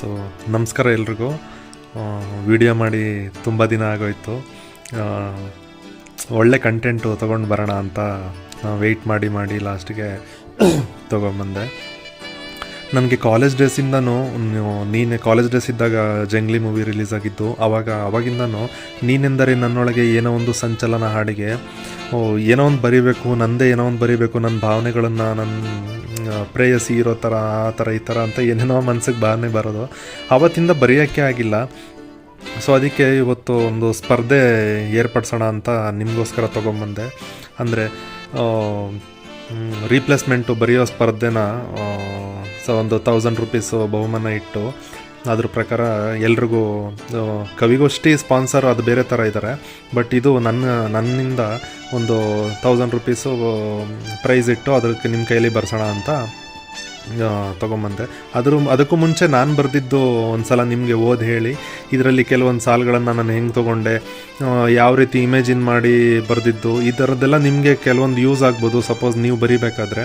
So, ನಮಸ್ಕಾರ ಎಲ್ರಿಗೂ. Video ಮಾಡಿ ತುಂಬ ದಿನ ಆಗೋಯ್ತು. ಒಳ್ಳೆ ಕಂಟೆಂಟು ತೊಗೊಂಡು ಬರೋಣ ಅಂತ ವೆಯ್ಟ್ ಮಾಡಿ ಮಾಡಿ ಲಾಸ್ಟಿಗೆ ತೊಗೊಂಬಂದೆ. ನನಗೆ ಕಾಲೇಜ್ ಡೇಸಿಂದನೂ ನೀನು ಕಾಲೇಜ್ ಡೇಸ್ ಇದ್ದಾಗ ಜಂಗ್ಲಿ ಮೂವಿ ರಿಲೀಸ್ ಆಗಿತ್ತು. ಆವಾಗ ಅವಾಗಿಂದನೂ ನೀನೆಂದರೆ ನನ್ನೊಳಗೆ ಏನೋ ಒಂದು ಸಂಚಲನ ಹಾಡಿಗೆ ಏನೋ ಒಂದು ಬರಿಬೇಕು, ನಂದೇ ಏನೋ ಒಂದು ಬರಿಬೇಕು ನನ್ನ ಭಾವನೆಗಳನ್ನು ನನ್ನ ಪ್ರೇಯಸಿ ಇರೋ ಥರ ಆ ಥರ ಈ ಥರ ಅಂತ ಏನೇನೋ ಮನ್ಸಿಗೆ ಭಾವನೆ ಬರೋದು. ಆವತ್ತಿಂದ ಬರೆಯೋಕ್ಕೆ ಆಗಿಲ್ಲ. ಸೊ ಅದಕ್ಕೆ ಇವತ್ತು ಒಂದು ಸ್ಪರ್ಧೆ ಏರ್ಪಡಿಸೋಣ ಅಂತ ನಿಮಗೋಸ್ಕರ ತೊಗೊಂಬಂದೆ. ಅಂದರೆ ರೀಪ್ಲೇಸ್ಮೆಂಟು ಬರೆಯೋ ಸ್ಪರ್ಧೆನ ಸೊ ಒಂದು ತೌಸಂಡ್ ರುಪೀಸು ಬಹುಮಾನ ಇಟ್ಟು ಅದ್ರ ಪ್ರಕಾರ ಎಲ್ರಿಗೂ ಕವಿಗೋಷ್ಠಿ ಸ್ಪಾನ್ಸರ್ ಅದು ಬೇರೆ ಥರ ಇದ್ದಾರೆ ಬಟ್ ಇದು ನನ್ನ, ನನ್ನಿಂದ ಒಂದು ತೌಸಂಡ್ ರುಪೀಸು ಪ್ರೈಸ್ ಇಟ್ಟು ಅದಕ್ಕೆ ನಿಮ್ಮ ಕೈಯಲ್ಲಿ ಬರ್ಸೋಣ ಅಂತ ತೊಗೊಂಬಂದೆ. ಅದ್ರ ಅದಕ್ಕೂ ಮುಂಚೆ ನಾನು ಬರೆದಿದ್ದು ಒಂದು ಸಲ ನಿಮಗೆ ಓದಿ ಹೇಳಿ. ಇದರಲ್ಲಿ ಕೆಲವೊಂದು ಸಾಲುಗಳನ್ನು ನಾನು ಹೆಂಗೆ ತೊಗೊಂಡೆ ಯಾವ ರೀತಿ ಇಮೇಜಿನ್ ಮಾಡಿ ಬರೆದಿದ್ದು, ಈ ಥರದ್ದೆಲ್ಲ ನಿಮಗೆ ಕೆಲವೊಂದು ಯೂಸ್ ಆಗ್ಬೋದು. ಸಪೋಸ್ ನೀವು ಬರಿಬೇಕಾದ್ರೆ,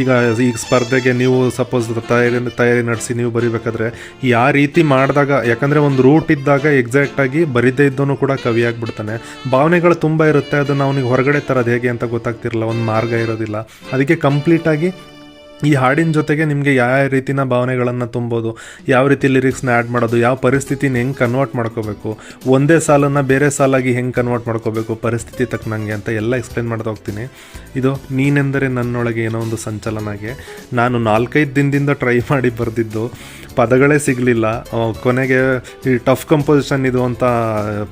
ಈಗ ಈಗ ಸ್ಪರ್ಧೆಗೆ ನೀವು ಸಪೋಸ್ ತಯಾರಿ ತಯಾರಿ ನಡೆಸಿ ನೀವು ಬರಿಬೇಕಾದ್ರೆ ಯಾವ ರೀತಿ ಮಾಡಿದಾಗ, ಯಾಕಂದರೆ ಒಂದು ರೂಟ್ ಇದ್ದಾಗ ಎಕ್ಸಾಕ್ಟಾಗಿ ಬರೀದೇ ಇದ್ದವನು ಕೂಡ ಕವಿ ಆಗಿಬಿಡ್ತಾನೆ. ಭಾವನೆಗಳು ತುಂಬ ಇರುತ್ತೆ, ಅದನ್ನು ಅವನಿಗೆ ಹೊರಗಡೆ ತರೋದು ಹೇಗೆ ಅಂತ ಗೊತ್ತಾಗ್ತಿರಲ್ಲ, ಒಂದು ಮಾರ್ಗ ಇರೋದಿಲ್ಲ. ಅದಕ್ಕೆ ಕಂಪ್ಲೀಟಾಗಿ ಈ ಹಾಡಿನ ಜೊತೆಗೆ ನಿಮಗೆ ಯಾವ ರೀತಿನ ಭಾವನೆಗಳನ್ನು ತುಂಬೋದು, ಯಾವ ರೀತಿ ಲಿರಿಕ್ಸ್ನ ಆ್ಯಡ್ ಮಾಡೋದು, ಯಾವ ಪರಿಸ್ಥಿತಿನ ಹೆಂಗೆ ಕನ್ವರ್ಟ್ ಮಾಡ್ಕೋಬೇಕು, ಒಂದೇ ಸಾಲನ್ನು ಬೇರೆ ಸಾಲಾಗಿ ಹೆಂಗೆ ಕನ್ವರ್ಟ್ ಮಾಡ್ಕೋಬೇಕು, ಪರಿಸ್ಥಿತಿ ತಕ್ಕನಂಗೆ ಅಂತ ಎಲ್ಲ ಎಕ್ಸ್ಪ್ಲೇನ್ ಮಾಡ್ತಾ ಹೋಗ್ತೀನಿ. ಇದು ನೀನೆಂದರೆ ನನ್ನೊಳಗೆ ಏನೋ ಒಂದು ಸಂಚಲನಾಗೆ. ನಾನು ನಾಲ್ಕೈದು ದಿನದಿಂದ ಟ್ರೈ ಮಾಡಿ ಬರೆದಿದ್ದು, ಪದಗಳೇ ಸಿಗಲಿಲ್ಲ ಕೊನೆಗೆ ಈ ಟಫ್ ಕಂಪೋಸಿಷನ್ ಇದು ಅಂತ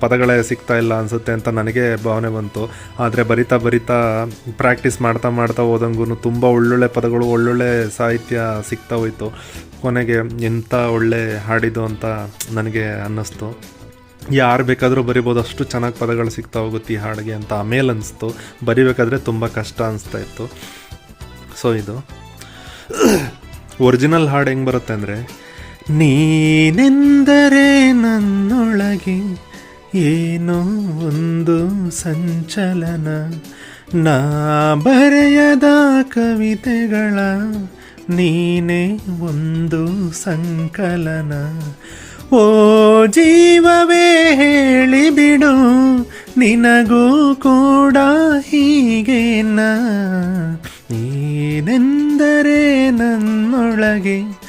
ಪದಗಳೇ ಸಿಗ್ತಾ ಇಲ್ಲ ಅನಿಸುತ್ತೆ ಅಂತ ನನಗೆ ಭಾವನೆ ಬಂತು. ಆದರೆ ಬರಿತಾ ಬರಿತಾ ಪ್ರಾಕ್ಟೀಸ್ ಮಾಡ್ತಾ ಮಾಡ್ತಾ ಹೋದಂಗೂ ತುಂಬ ಒಳ್ಳೊಳ್ಳೆ ಪದಗಳು, ಒಳ್ಳೊಳ್ಳೆ ಸಾಹಿತ್ಯ ಸಿಗ್ತಾ ಹೋಯ್ತು. ಕೊನೆಗೆ ಎಂಥ ಒಳ್ಳೆ ಹಾಡಿದು ಅಂತ ನನಗೆ ಅನ್ನಿಸ್ತು. ಯಾರು ಬೇಕಾದರೂ ಬರಿಬೋದು, ಅಷ್ಟು ಚೆನ್ನಾಗಿ ಪದಗಳು ಸಿಗ್ತಾ ಹೋಗುತ್ತೆ ಈ ಹಾಡಿಗೆ ಅಂತ ಆಮೇಲೆ ಅನಿಸ್ತು. ಬರಿಬೇಕಾದ್ರೆ ತುಂಬ ಕಷ್ಟ ಅನಿಸ್ತಾ ಇತ್ತು. ಸೊ ಇದು. ಒರಿಜಿನಲ್ ಹಾಡು ಹೆಂಗೆ ಬರುತ್ತೆ ಅಂದರೆ, ನೀನೆಂದರೆ ನನ್ನೊಳಗೆ ಏನೋ ಒಂದು ಸಂಚಲನ ನಾ ಬರೆಯದ ಕವಿತೆಗಳ ನೀನೇ ಒಂದು ಸಂಕಲನ. ಓ ಜೀವವೇ ಹೇಳಿಬಿಡು, ನಿನಗೂ ಕೂಡ ಹೀಗೇನ. ನೀನೆಂದರೆ ನನ್ನೊಳಗೆ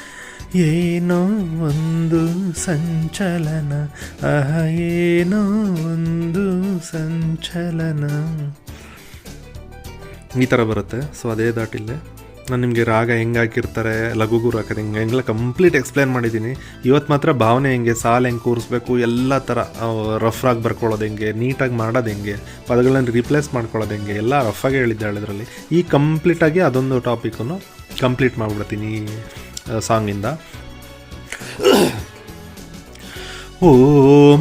ಏನೋ ಒಂದು ಸಂಚಲನ. ಅಹ, ಏನೋ ಒಂದು ಸಂಚಲನ. ಈ ಥರ ಬರುತ್ತೆ. ಸೊ ಅದೇ ದಾಟಿಲ್ಲೇ. ನಾನು ನಿಮಗೆ ರಾಗ ಹೆಂಗೆ ಹಾಕಿರ್ತಾರೆ ಲಘುಗುರು ಹಾಕೋದು ಹೆಂಗೆ ಹೆಂಗೆಲ್ಲ ಕಂಪ್ಲೀಟ್ ಎಕ್ಸ್ಪ್ಲೇನ್ ಮಾಡಿದ್ದೀನಿ ಇವತ್ತು ಮಾತ್ರ ಭಾವನೆ ಹೆಂಗೆ, ಸಾಲ ಹೆಂಗೆ ಕೂರಿಸ್ಬೇಕು, ಎಲ್ಲ ಥರ ರಫ್ ಆಗಿ ಬರ್ಕೊಳ್ಳೋದು ಹೆಂಗೆ, ನೀಟಾಗಿ ಮಾಡೋದು ಹೆಂಗೆ, ಪದಗಳನ್ನ ರಿಪ್ಲೇಸ್ ಮಾಡ್ಕೊಳ್ಳೋದು ಹೆಂಗೆ, ಎಲ್ಲ ರಫಾಗಿ ಹೇಳಿದ್ದಾಳೆ ಅದರಲ್ಲಿ ಈ ಕಂಪ್ಲೀಟಾಗಿ ಅದೊಂದು ಟಾಪಿಕನ್ನು ಕಂಪ್ಲೀಟ್ ಮಾಡಿಬಿಡ್ತೀನಿ ಈ ಸಾಂಗಿಂದ ಓ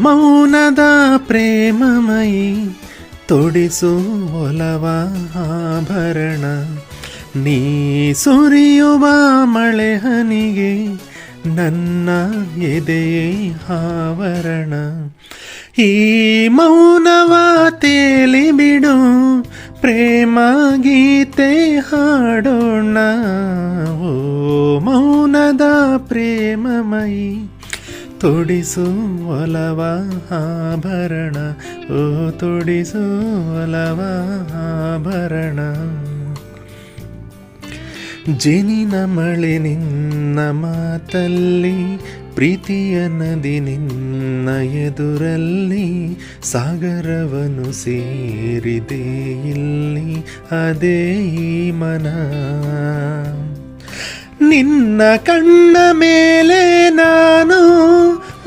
ಮೌನದ ಪ್ರೇಮಮಯಿ ತೊಡಿಸು ಒಲವ ಆಭರಣ. ನೀ ಸುರಿಯುವ ಮಳೆ ಹನಿಗೆ ನನ್ನ ಎದೆಯೇ ಆವರಣ. ಈ ಮೌನವ ತೇಲಿ ಬಿಡು, ಪ್ರೇಮ ಗೀತೆ ಹಾಡೋಣ. ಓ ಮೌನದ ಪ್ರೇಮಮಯಿ ತೊಡಿಸು ಒಲವ ಆಭರಣ. ಓ, ತೊಡಿಸು ಒಲವ ಆಭರಣ. ಜೇನಿನ ಮಳೆ ನಿನ್ನ ಮಾತಲ್ಲಿ, ಪ್ರೀತಿಯ ನದಿ ನಿನ್ನ ಎದುರಲ್ಲಿ ಸಾಗರವನು ಸೇರಿದೆ ಇಲ್ಲಿ, ಅದೇ ಈ ಮನ. ನಿನ್ನ ಕಣ್ಣ ಮೇಲೆ ನಾನು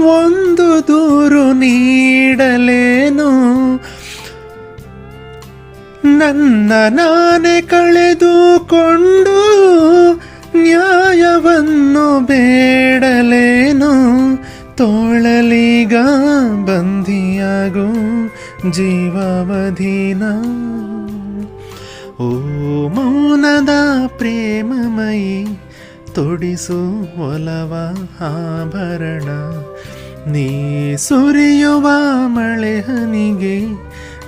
ಒಂದು ದೂರು ನೀಡಲೇನು? ನನ್ನ ನಾನೇ ಕಳೆದುಕೊಂಡು ನ್ಯಾಯವನ್ನು ಬೇಡಲೇನು? ತೋಳಲಿಗ ಬಂದಿಯಾಗು ಜೀವಾವಧಿನ. ಓ ಮೌನದ ಪ್ರೇಮಮಯಿ ತೊಡಿಸು ಒಲವ ಆಭರಣ. ನೀ ಸುರಿಯುವ ಮಳೆ ಹನಿಗೆ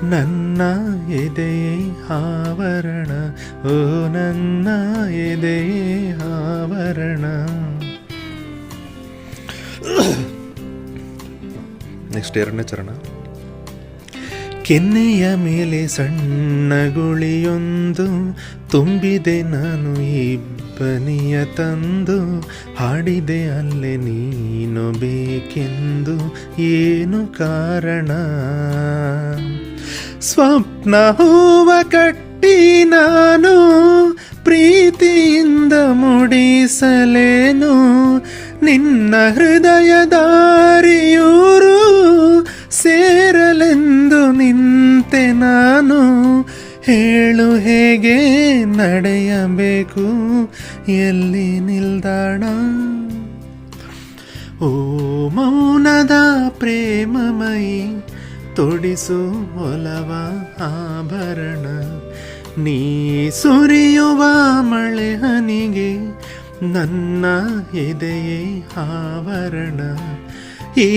ನನ್ನ ಎದೆಯೇ ಆವರಣ. ಓ ನನ್ನ ಎದೆಯೇ ಆವರಣ. ನೆಕ್ಸ್ಟ್ ಎರಡನೇ ಚರಣ. ಕೆನ್ನೆಯ ಮೇಲೆ ಸಣ್ಣ ಗುಳಿಯೊಂದು ತುಂಬಿದೆ ನಾನು ಇಬ್ಬನಿಯ ತಂದು ಹಾಡಿದೆ ಅಲ್ಲೇ ನೀನು ಬೇಕೆಂದು ಏನು ಕಾರಣ? ಸ್ವಪ್ನ ಹೂವ ಕಟ್ಟಿ ನಾನು ಪ್ರೀತಿಯಿಂದ ಮುಡಿಸಲೇನು? ನಿನ್ನ ಹೃದಯ ದಾರಿಯೂರು ಸೇರಲೆಂದು ನಿಂತೆ ನಾನು ಹೇಳು ಹೇಗೆ ನಡೆಯಬೇಕು, ಎಲ್ಲಿ ನಿಲ್ದಾಣ? ಓ ಮೌನದ ಪ್ರೇಮಮಯಿ, ತೊಡಿಸು ಒಲವ ಆಭರಣ. ನೀ ಸುರಿಯುವ ಮಳೆ ಹನಿಗೆ, ನನ್ನ ಎದೆಯೇ ಆವರಣ. ಈ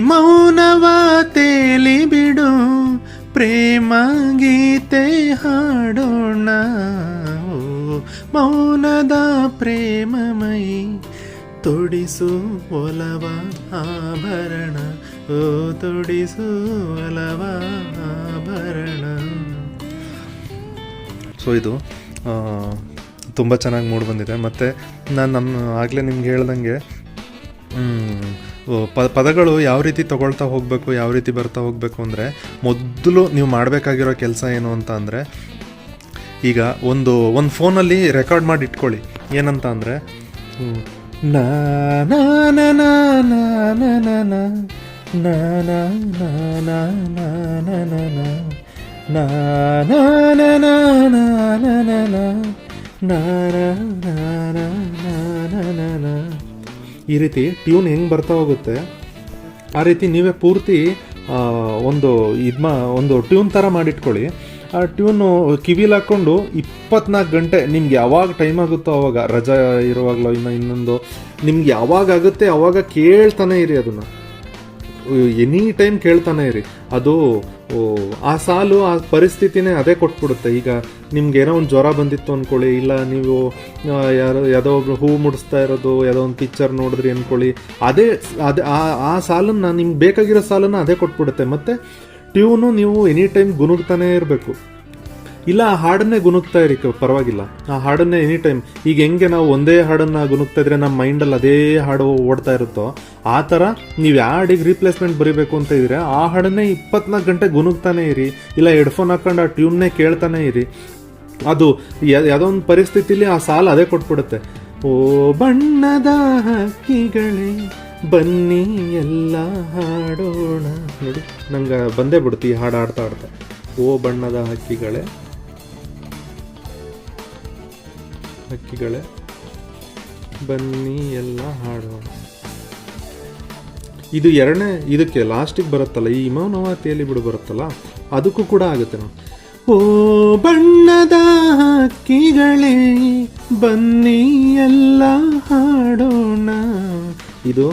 ಮೌನವ ತೇಲಿ ಬಿಡು ಪ್ರೇಮ ಗೀತೆ ಹಾಡೋಣ. ಮೌನದ ಪ್ರೇಮಮಯಿ, ತೊಡಿಸು ಒಲವ ಆಭರಣ. ಓ, ತೊಡಿಸು ಒಲವ ಆಭರಣ. ಸೊ ಇದು ತುಂಬ ಚೆನ್ನಾಗಿ ಮೂಡ್ ಬಂದಿದೆ. ಮತ್ತು ನಾನು ನಮ್ಮ ಆಗಲೇ ನಿಮ್ಗೆ ಹೇಳ್ದಂಗೆ ಪದಗಳು ಯಾವ ರೀತಿ ತಗೊಳ್ತಾ ಹೋಗಬೇಕು ಯಾವ ರೀತಿ ಬರ್ತಾ ಹೋಗಬೇಕು ಅಂದರೆ ಮೊದಲು ನೀವು ಮಾಡಬೇಕಾಗಿರೋ ಕೆಲಸ ಏನು ಅಂತ ಅಂದರೆ ಈಗ ಒಂದು ಒಂದು ಫೋನಲ್ಲಿ ರೆಕಾರ್ಡ್ ಮಾಡಿ ಇಟ್ಕೊಳ್ಳಿ ಏನಂತ ಅಂದರೆ ನಾ. ಈ ರೀತಿ ಟ್ಯೂನ್ ಹೆಂಗೆ ಬರ್ತಾ ಹೋಗುತ್ತೆ, ಆ ರೀತಿ ನೀವೇ ಪೂರ್ತಿ ಒಂದು ಒಂದು ಮಾ, ಒಂದು ಟ್ಯೂನ್ ಥರ ಮಾಡಿಟ್ಕೊಳ್ಳಿ. ಆ ಟ್ಯೂನು ಕಿವಿಲಿ ಹಾಕ್ಕೊಂಡು ಇಪ್ಪತ್ನಾಲ್ಕು ಗಂಟೆ, ನಿಮ್ಗೆ ಯಾವಾಗ ಟೈಮ್ ಆಗುತ್ತೋ ಅವಾಗ, ರಜಾ ಇರುವಾಗಲೋ ಇನ್ನು ಇನ್ನೊಂದು, ನಿಮ್ಗೆ ಯಾವಾಗ ಆಗುತ್ತೆ ಅವಾಗ ಕೇಳ್ತಾನೆ ಇರಿ ಅದನ್ನು. ಎನಿ ಟೈಮ್ ಕೇಳ್ತಾನೆ ಇರಿ. ಅದು ಆ ಸಾಲು ಆ ಪರಿಸ್ಥಿತಿನೇ ಅದೇ ಕೊಟ್ಬಿಡುತ್ತೆ. ಈಗ ನಿಮ್ಗೆ ಏನೋ ಒಂದು ಜ್ವರ ಬಂದಿತ್ತು ಅಂದ್ಕೊಳ್ಳಿ ಇಲ್ಲ ನೀವು ಯಾರು ಯಾವುದೋ ಒಬ್ರು ಹೂ ಮುಡಿಸ್ತಾ ಇರೋದು ಯಾವುದೋ ಒಂದು ಪಿಕ್ಚರ್ ನೋಡಿದ್ರಿ ಅಂದ್ಕೊಳ್ಳಿ ಅದೇ ಅದೇ, ಆ ಸಾಲನ್ನು, ನಿಮ್ಗೆ ಬೇಕಾಗಿರೋ ಸಾಲನ್ನು ಅದೇ ಕೊಟ್ಬಿಡುತ್ತೆ. ಮತ್ತು ಟ್ಯೂನು ನೀವು ಎನಿ ಟೈಮ್ ಗುನುಗ್ತಾನೆ ಇರಬೇಕು. ಇಲ್ಲ, ಆ ಹಾಡನ್ನೇ ಗುನುಗ್ತಾ ಇರಿ ಪರವಾಗಿಲ್ಲ. ಆ ಹಾಡನ್ನೇ ಎನಿ ಟೈಮ್. ಈಗ ಹೆಂಗೆ ನಾವು ಒಂದೇ ಹಾಡನ್ನು ಗುನುಗ್ತಾ ಇದ್ರೆ ನಮ್ಮ ಮೈಂಡಲ್ಲಿ ಅದೇ ಹಾಡು ಓಡ್ತಾ ಇರುತ್ತೋ ಆ ಥರ ನೀವು ಯಾವ ಹಾಡಿಗೆ ರೀಪ್ಲೇಸ್ಮೆಂಟ್ ಬರೀಬೇಕು ಅಂತ ಇದ್ರೆ ಆ ಹಾಡನ್ನೇ ಇಪ್ಪತ್ನಾಲ್ಕು ಗಂಟೆ ಗುನುಗ್ತಾನೆ ಇರಿ. ಇಲ್ಲ ಹೆಡ್ಫೋನ್ ಹಾಕೊಂಡು ಆ ಟ್ಯೂನ್ನೇ ಕೇಳ್ತಾನೆ ಇರಿ. ಅದು ಯಾವುದೋ ಒಂದು ಪರಿಸ್ಥಿತಿಲಿ ಆ ಸಾಲ ಅದೇ ಕೊಟ್ಬಿಡುತ್ತೆ. ಓ ಬಣ್ಣದ ಹಕ್ಕಿಗಳೇ, ಬನ್ನಿ ಎಲ್ಲ ಹಾಡೋಣ. ನೋಡಿ, ನಂಗೆ ಬಂದೇ ಬಿಡುತ್ತೆ ಈ ಹಾಡು ಆಡ್ತಾ ಆಡ್ತಾ ಓ ಬಣ್ಣದ ಹಕ್ಕಿಗಳೇ ಹಕ್ಕಿಗಳೇ, ಬನ್ನಿ ಎಲ್ಲ ಹಾಡೋಣ. ಇದು ಎರಡನೇ, ಇದಕ್ಕೆ ಲಾಸ್ಟಿಗೆ ಬರುತ್ತಲ್ಲ, ಈ ಮೌನವಾತಿಯಲ್ಲಿ ಬಿಡು ಬರುತ್ತಲ್ಲ, ಅದಕ್ಕೂ ಕೂಡ ಆಗುತ್ತೆ ನಾವು ಓ ಬಣ್ಣದ ಹಕ್ಕಿಗಳೇ, ಬನ್ನಿ ಎಲ್ಲ ಹಾಡೋಣ. ಇದು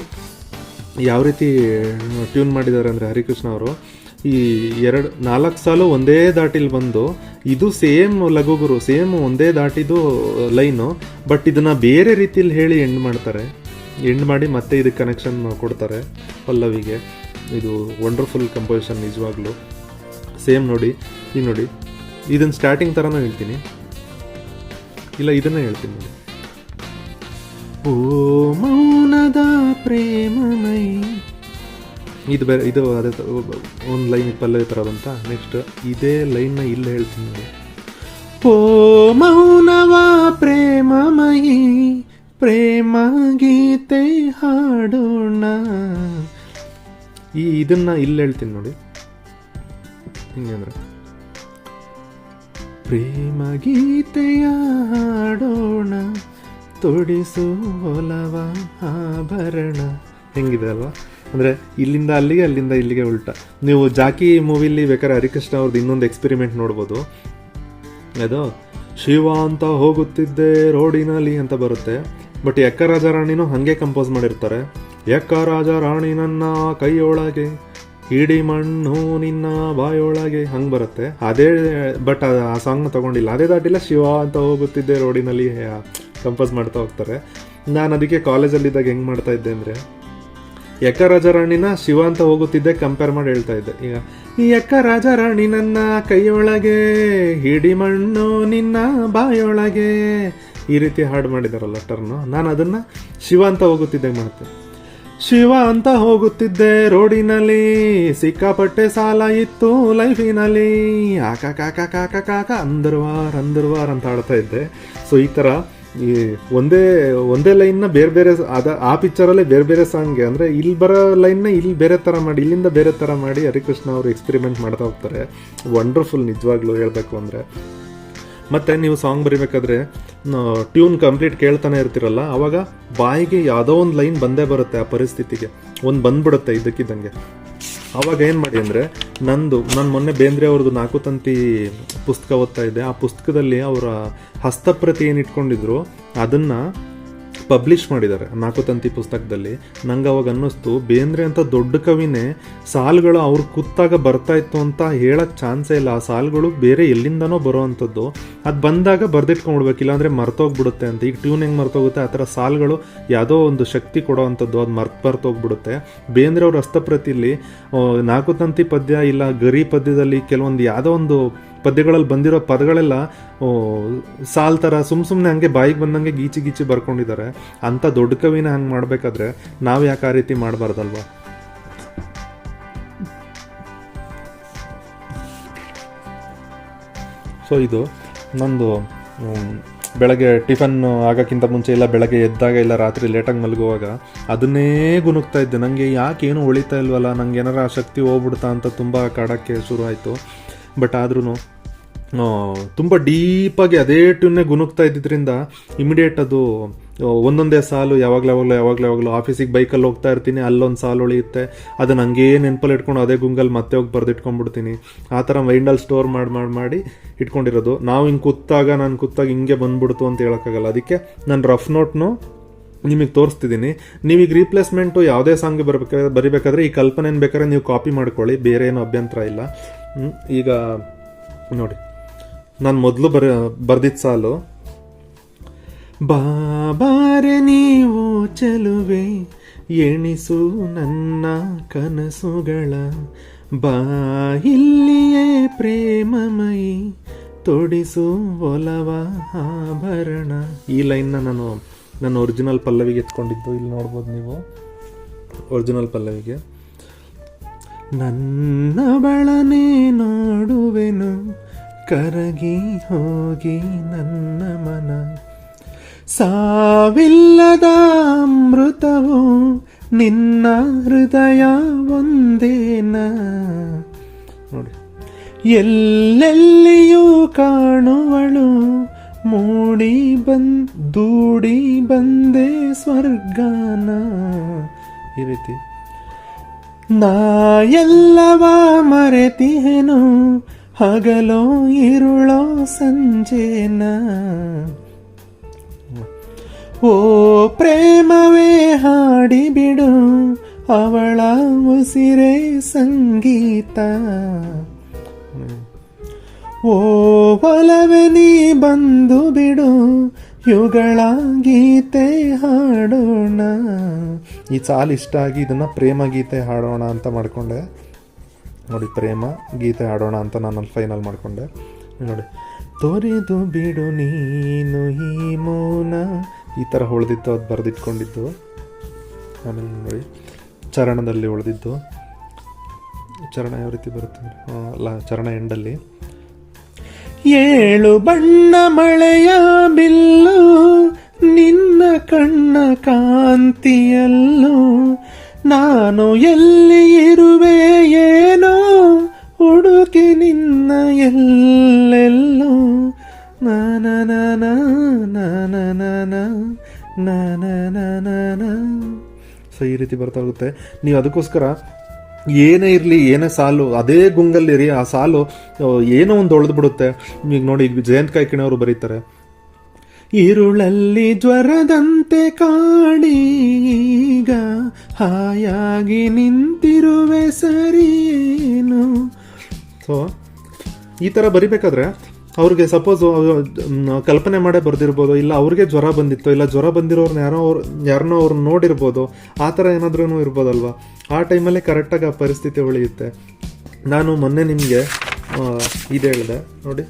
ಯಾವ ರೀತಿ ಟ್ಯೂನ್ ಮಾಡಿದ್ದಾರೆ ಅಂದರೆ ಹರಿಕೃಷ್ಣ ಅವರು, ಈ ಎರಡು, ನಾಲ್ಕು ಸಾಲು ಒಂದೇ ದಾಟಿಲಿ ಬಂದು, ಇದು ಸೇಮ್ ಲಘುಗುರು ಸೇಮ್ ಒಂದೇ ದಾಟಿದು ಲೈನು ಬಟ್ ಇದನ್ನು ಬೇರೆ ರೀತಿಯಲ್ಲಿ ಹೇಳಿ ಎಂಡ್ ಮಾಡ್ತಾರೆ. ಎಂಡ್ ಮಾಡಿ ಮತ್ತೆ ಇದಕ್ಕೆ ಕನೆಕ್ಷನ್ ಕೊಡ್ತಾರೆ ಪಲ್ಲವಿಗೆ. ಇದು ವಂಡರ್ಫುಲ್ ಕಂಪೋಸಿಷನ್ ನಿಜವಾಗ್ಲೂ. ಸೇಮ್ ನೋಡಿ ಈಗ ನೋಡಿ. ಇದನ್ನು ಸ್ಟಾರ್ಟಿಂಗ್ ಥರನೂ ಹೇಳ್ತೀನಿ. ಇಲ್ಲ, ಇದನ್ನೇ ಹೇಳ್ತೀನಿ ಓ ಮೌನದ ಪ್ರೇಮಮೈ ಇದು ಬೇರೆ, ಇದು ಅದೇ ಒಂದು ಲೈನ್ ಪಲ್ಲವಿ ಥರ ನೆಕ್ಸ್ಟ್ ಇದೇ ಲೈನ್ನ ಇಲ್ಲೇ ಹೇಳ್ತೀನಿ ನೋಡಿ. ಓ ಮೌನವ ಪ್ರೇಮಮಯಿ ಪ್ರೇಮ ಗೀತೆ ಹಾಡೋಣ. ಈ ಇದನ್ನ ಇಲ್ಲಿ ಹೇಳ್ತೀನಿ ನೋಡಿ. ಹಿಂಗೆ ಪ್ರೇಮ ಗೀತೆಯ ಹಾಡೋಣ, ತೊಡಿಸು ಒಲವ, ಆಭರಣ. ಹೆಂಗಿದೆ ಅಲ್ವಾ? ಅಂದರೆ ಇಲ್ಲಿಂದ ಅಲ್ಲಿಗೆ, ಅಲ್ಲಿಂದ ಇಲ್ಲಿಗೆ ಉಲ್ಟಾ. ನೀವು ಜಾಕಿ ಮೂವಿಲಿ ಬೇಕಾದ್ರೆ ಹರಿಕೃಷ್ಣ ಅವ್ರದ್ದು ಇನ್ನೊಂದು ಎಕ್ಸ್ಪೆರಿಮೆಂಟ್ ನೋಡ್ಬೋದು. ಅದು, ಶಿವ ಅಂತ ಹೋಗುತ್ತಿದ್ದೆ ರೋಡಿನಲ್ಲಿ ಅಂತ ಬರುತ್ತೆ. ಬಟ್ ಎಕ್ಕ ರಾಜ ರಾಣಿನೂ ಹಾಗೆ ಕಂಪೋಸ್ ಮಾಡಿರ್ತಾರೆ. ಎಕ್ಕ ರಾಜ ರಾಣಿ ನನ್ನ ಕೈಯೊಳಗೆ ಇಡೀ ಮಣ್ಣು ನಿನ್ನ ಬಾಯೊಳಗೆ ಹಂಗೆ ಬರುತ್ತೆ. ಅದೇ, ಬಟ್ ಆ ಸಾಂಗ್ನ ತಗೊಂಡಿಲ್ಲ. ಅದೇ ದಾಟಿಲ್ಲ ಶಿವ ಅಂತ ಹೋಗುತ್ತಿದ್ದೆ ರೋಡಿನಲ್ಲಿ ಕಂಪೋಸ್ ಮಾಡ್ತಾ ಹೋಗ್ತಾರೆ. ನಾನು ಅದಕ್ಕೆ ಕಾಲೇಜಲ್ಲಿದ್ದಾಗ ಹೆಂಗೆ ಮಾಡ್ತಾ ಇದ್ದೆ ಅಂದರೆ ಯಕ್ಕ ರಾಜಾರಾಣಿನ ಶಿವ ಅಂತ ಹೋಗುತ್ತಿದ್ದೆ ಕಂಪೇರ್ ಮಾಡಿ ಹೇಳ್ತಾ ಇದ್ದೆ. ಈಗ, ಈ ಯಕ್ಕ ರಾಜಾರಾಣಿ ನನ್ನ ಕೈಯೊಳಗೆ, ಹಿಡಿ ಮಣ್ಣು ನಿನ್ನ ಬಾಯೊಳಗೆ ಈ ರೀತಿ ಹಾಡು ಮಾಡಿದಾರಲ್ಲ ಟರ್ನು ನಾನು ಅದನ್ನ ಶಿವ ಅಂತ ಹೋಗುತ್ತಿದ್ದೆ ಮಾಡ್ತೆ ಶಿವ ಅಂತ ಹೋಗುತ್ತಿದ್ದೆ ರೋಡಿನಲ್ಲಿ, ಸಿಕ್ಕಾಪಟ್ಟೆ ಸಾಲ ಇತ್ತು ಲೈಫಿನಲ್ಲಿ. ಆಕ ಕಾಕ ಕಾಕ ಕಾಕ ಅಂದರ್ವಾರ್ ಅಂದರ್ವಾರ್ ಅಂತ ಆಡ್ತಾ ಇದ್ದೆ. ಸೊ ಈ ಥರ ಈ ಒಂದೇ ಒಂದೇ ಲೈನ್ನ ಬೇರೆ ಬೇರೆ ಅದ, ಆ ಪಿಕ್ಚರಲ್ಲೇ ಬೇರೆ ಬೇರೆ ಸಾಂಗ್ಗೆ ಅಂದರೆ ಇಲ್ಲಿ ಬರೋ ಲೈನ್ನ ಇಲ್ಲಿ ಬೇರೆ ಥರ ಮಾಡಿ, ಇಲ್ಲಿಂದ ಬೇರೆ ಥರ ಮಾಡಿ ಹರಿಕೃಷ್ಣ ಅವರು ಎಕ್ಸ್ಪೆರಿಮೆಂಟ್ ಮಾಡ್ತಾ ಹೋಗ್ತಾರೆ. ವಂಡರ್ಫುಲ್ ನಿಜವಾಗ್ಲೂ ಹೇಳಬೇಕು ಅಂದರೆ. ಮತ್ತೆ ನೀವು ಸಾಂಗ್ ಬರಿಬೇಕಾದ್ರೆ ಟ್ಯೂನ್ ಕಂಪ್ಲೀಟ್ ಕೇಳ್ತಾನೆ ಇರ್ತಿರಲ್ಲ, ಅವಾಗ ಬಾಯಿಗೆ ಯಾವುದೋ ಒಂದು ಲೈನ್ ಬಂದೇ ಬರುತ್ತೆ ಆ ಪರಿಸ್ಥಿತಿಗೆ. ಒಂದು ಬಂದ್ಬಿಡುತ್ತೆ ಇದಕ್ಕಿದ್ದಂಗೆ. ಅವಾಗ ಏನು ಮಾಡಿ ಅಂದರೆ, ನಂದು, ನಾನು ಮೊನ್ನೆ ಬೇಂದ್ರೆ ಅವ್ರದ್ದು ನಾಲ್ಕು ತಂತಿ ಪುಸ್ತಕ ಓದ್ತಾ ಇದ್ದೆ. ಆ ಪುಸ್ತಕದಲ್ಲಿ ಅವರ ಹಸ್ತಪ್ರತಿ ಏನು ಇಟ್ಕೊಂಡಿದ್ರು, ಅದನ್ನು ಪಬ್ಲಿಷ್ ಮಾಡಿದ್ದಾರೆ. ನಾಲ್ಕು ತಂತಿ ಪುಸ್ತಕದಲ್ಲಿ ನಂಗೆ ಅವಾಗ ಅನ್ನಿಸ್ತು ಬೇಂದ್ರೆ ಅಂತ ದೊಡ್ಡ ಕವಿನೇ ಸಾಲುಗಳು ಅವ್ರು ಕೂತಾಗ ಬರ್ತಾ ಇತ್ತು ಅಂತ ಹೇಳಕ್ ಚಾನ್ಸೇ ಇಲ್ಲ. ಆ ಸಾಲುಗಳು ಬೇರೆ ಎಲ್ಲಿಂದನೋ ಬರೋ ಅಂಥದ್ದು ಅದು ಬಂದಾಗ ಬರ್ದಿಟ್ಕೊಂಡ್ಬಿಡ್ಬೇಕು ಇಲ್ಲಾಂದರೆ ಮರ್ತೋಗ್ಬಿಡುತ್ತೆ ಅಂತ. ಈಗ ಟ್ಯೂನ್ ಹೆಂಗೆ ಮರ್ತೋಗುತ್ತೆ ಆ ಥರ ಸಾಲುಗಳು ಯಾವುದೋ ಒಂದು ಶಕ್ತಿ ಕೊಡೋವಂಥದ್ದು ಅದು ಮರ್ತು ಬರ್ತೋಗ್ಬಿಡುತ್ತೆ. ಬೇಂದ್ರೆ ಅವ್ರ ಹಸ್ತಪ್ರತಿಲಿ ಆ, ನಾಲ್ಕು ತಂತಿ ಪದ್ಯ ಇಲ್ಲ ಗರಿ ಪದ್ಯದಲ್ಲಿ ಕೆಲವೊಂದು ಯಾವುದೋ ಒಂದು ಪದ್ಯಗಳಲ್ಲಿ ಬಂದಿರೋ ಪದಗಳೆಲ್ಲ ಸಾಲ್ ಥರ ಸುಮ್ ಸುಮ್ಮನೆ ಹಂಗೆ ಬಾಯಿಗೆ ಬಂದಂಗೆ ಗೀಚಿ ಗೀಚಿ ಬರ್ಕೊಂಡಿದ್ದಾರೆ. ಅಂಥ ದೊಡ್ಡ ಕವಿನ ಹಂಗೆ ಮಾಡಬೇಕಾದ್ರೆ ನಾವು ಯಾಕೆ ಆ ರೀತಿ ಮಾಡಬಾರ್ದಲ್ವಾ? ಸೊ ಇದು ನಂದು ಬೆಳಗ್ಗೆ ಟಿಫನ್ ಆಗೋಕ್ಕಿಂತ ಮುಂಚೆ ಇಲ್ಲ, ಬೆಳಗ್ಗೆ ಎದ್ದಾಗ ಇಲ್ಲ, ರಾತ್ರಿ ಲೇಟಾಗಿ ಮಲಗುವಾಗ ಅದನ್ನೇ ಗುನುಗ್ತಾ ಇದ್ದೆ. ನನಗೆ ಯಾಕೆ ಏನು ಉಳಿತಾ ಇಲ್ವಲ್ಲ, ನಂಗೆ ಏನಾರ ಆ ಶಕ್ತಿ ಹೋಗ್ಬಿಡ್ತಾ ಅಂತ ತುಂಬ ಕಾಡೋಕ್ಕೆ ಶುರು ಆಯಿತು. ಬಟ್ ಆದ್ರೂ ತುಂಬ ಡೀಪಾಗಿ ಅದೇ ಟ್ಯೂನ್ನೇ ಗುನುಗ್ತಾ ಇದ್ದಿದ್ರಿಂದ ಇಮಿಡಿಯೇಟ್ ಅದು ಒಂದೊಂದೇ ಸಾಲು ಯಾವಾಗಲೂ ಯಾವಾಗಲೂ ಯಾವಾಗಲೂ ಯಾವಾಗಲೂ ಆಫೀಸಿಗೆ ಬೈಕಲ್ಲಿ ಹೋಗ್ತಾ ಇರ್ತೀನಿ, ಅಲ್ಲೊಂದು ಸಾಲು ಉಳಿಯುತ್ತೆ. ಅದನ್ನ ಹಂಗೇ ನೆನಪಲ್ಲಿ ಇಟ್ಕೊಂಡು ಅದೇ ಗುಂಗಲ್ಲಿ ಮತ್ತೆ ಹೋಗಿ ಬರೆದಿಟ್ಕೊಂಡ್ಬಿಡ್ತೀನಿ. ಆ ಥರ ಮೈಂಡಲ್ಲಿ ಸ್ಟೋರ್ ಮಾಡಿ ಮಾಡಿ ಮಾಡಿ ಇಟ್ಕೊಂಡಿರೋದು. ನಾವು ಹಿಂಗೆ ಕೂತಾಗ, ನಾನು ಕೂತಾಗ ಹಿಂಗೆ ಬಂದ್ಬಿಡ್ತು ಅಂತ ಹೇಳೋಕ್ಕಾಗಲ್ಲ. ಅದಕ್ಕೆ ನಾನು ರಫ್ ನೋಟ್ನು ನಿಮಗೆ ತೋರಿಸ್ತಿದ್ದೀನಿ. ನೀವೀಗ ರೀಪ್ಲೇಸ್ಮೆಂಟು ಯಾವುದೇ ಸಾಂಗ್ಗೆ ಬರಬೇಕಾದ್ರೆ, ಬರಿಬೇಕಾದ್ರೆ ಈ ಕಲ್ಪನೆನ ಬೇಕಾದ್ರೆ ನೀವು ಕಾಪಿ ಮಾಡ್ಕೊಳ್ಳಿ. ಬೇರೆ ಏನು ಅಭ್ಯಂತರ ಇಲ್ಲ. ಈಗ ನೋಡಿ, ನಾನು ಮೊದಲು ಬರ ಬರೆದಿದ್ದ ಸಾಲು. ಬಾಬಾರೆ ನೀವು ಚೆಲುವೆ, ಎಣಿಸು ನನ್ನ ಕನಸುಗಳ. ಬಾ, ಇಲ್ಲಿಯೇ ಪ್ರೇಮಮಯಿ, ತೊಡಿಸು ಒಲವ ಆಭರಣ. ಈ ಲೈನ್ನ ನಾನು ನನ್ನ ಒರಿಜಿನಲ್ ಪಲ್ಲವಿಗೆ ಎತ್ಕೊಂಡಿದ್ದು, ಇಲ್ಲಿ ನೋಡ್ಬೋದು ನೀವು. ಒರಿಜಿನಲ್ ಪಲ್ಲವಿಗೆ. ನನ್ನ ಬಳನೆ ನೋಡುವೆನು, ಕರಗಿ ಹೋಗಿ ನನ್ನ ಮನ. ಸಾವಿಲ್ಲದ ಅಮೃತವು ನಿನ್ನ ಹೃದಯ ಒಂದೇನ. ನೋಡಿ, ಎಲ್ಲೆಲ್ಲಿಯೂ ಕಾಣುವಳು, ಮೂಡಿ ಬಂದ್, ದೂಡಿ ಬಂದೆ ಸ್ವರ್ಗಾನ. ಈ ರೀತಿ ನಾ ಎಲ್ಲವ ಮರೆತಿಹೆನು, ಹಗಲೋ ಇರುಳೋ ಸಂಜೆನ. ಓ ಪ್ರೇಮವೇ ಹಾಡಿಬಿಡು, ಅವಳ ಉಸಿರೇ ಸಂಗೀತ. ಓ ಒಲವೆ ನೀ ಬಂದು ಬಿಡು ಯುಗಳ ಗೀತೆ ಹಾಡೋಣ. ಈ ಸಾಲು ಇಷ್ಟ ಆಗಿ ಇದನ್ನು ಪ್ರೇಮ ಗೀತೆ ಹಾಡೋಣ ಅಂತ ಮಾಡ್ಕೊಂಡೆ. ನೋಡಿ, ಪ್ರೇಮ ಗೀತೆ ಹಾಡೋಣ ಅಂತ ನಾನು ಫೈನಲ್ ಮಾಡ್ಕೊಂಡೆ. ನೋಡಿ, ತೊರೆದು ಬಿಡು ನೀನು ಈ ಮೌನ. ಈ ಥರ ಹೊಳೆದಿತ್ತು ಅದು ಬರೆದಿಟ್ಕೊಂಡಿದ್ದು. ಆಮೇಲೆ ನೋಡಿ, ಚರಣದಲ್ಲಿ ಉಳಿದಿದ್ದು ಚರಣ ಯಾವ ರೀತಿ ಬರುತ್ತೆ? ಅಲ್ಲ ಚರಣ ಎಂಡಲ್ಲಿ. ಏಳು ಬಣ್ಣ ಮಳೆಯ ಬಿಲ್ಲು ನಿನ್ನ ಕಣ್ಣ ಕಾಂತಿಯಲ್ಲೂ ನಾನು ಎಲ್ಲಿ ಇರುವೆ ಏನೋ ಹುಡುಕಿ ನಿನ್ನ ಎಲ್ಲೆಲ್ಲೋ ನಾನ ನಾನ ಸೊ ಈ ರೀತಿ ಬರ್ತಾ ಹೋಗುತ್ತೆ ನೀವು ಅದಕ್ಕೋಸ್ಕರ ಏನೇ ಇರಲಿ, ಏನೇ ಸಾಲು, ಅದೇ ಗುಂಗಲ್ಲಿರಿ ಆ ಸಾಲು ಏನೋ ಒಂದು ಹೊಳೆದು ಬಿಡುತ್ತೆ. ಈಗ ನೋಡಿ, ಈಗ ಜಯಂತ್ ಕಾಯ್ಕಿಣಿ ಅವರು ಬರೀತಾರೆ. ಇರುಳಲ್ಲಿ ಜ್ವರದಂತೆ ಕಾಣೀಗ, ಹಾಯಾಗಿ ನಿಂತಿರುವೆ ಸರಿಯೇನು ಸೊ ಈ ಥರ ಬರಿಬೇಕಾದ್ರೆ ಅವ್ರಿಗೆ ಸಪೋಸ್ ಕಲ್ಪನೆ ಮಾಡೇ ಬರೆದಿರ್ಬೋದು, ಇಲ್ಲ ಅವ್ರಿಗೆ ಜ್ವರ ಬಂದಿತ್ತು, ಇಲ್ಲ ಜ್ವರ ಬಂದಿರೋರ್ನ ಯಾರೋ ಅವ್ರು ಯಾರನ್ನೋ ಅವ್ರನ್ನ ನೋಡಿರ್ಬೋದು, ಆ ಥರ ಏನಾದ್ರೂ ಇರ್ಬೋದಲ್ವಾ? ಆ ಟೈಮಲ್ಲಿ ಕರೆಕ್ಟಾಗಿ ಆ ಪರಿಸ್ಥಿತಿ ಉಳಿಯುತ್ತೆ. ನಾನು ಮೊನ್ನೆ ನಿಮಗೆ ಇದು ಹೇಳಿದೆ, ನೋಡಿ.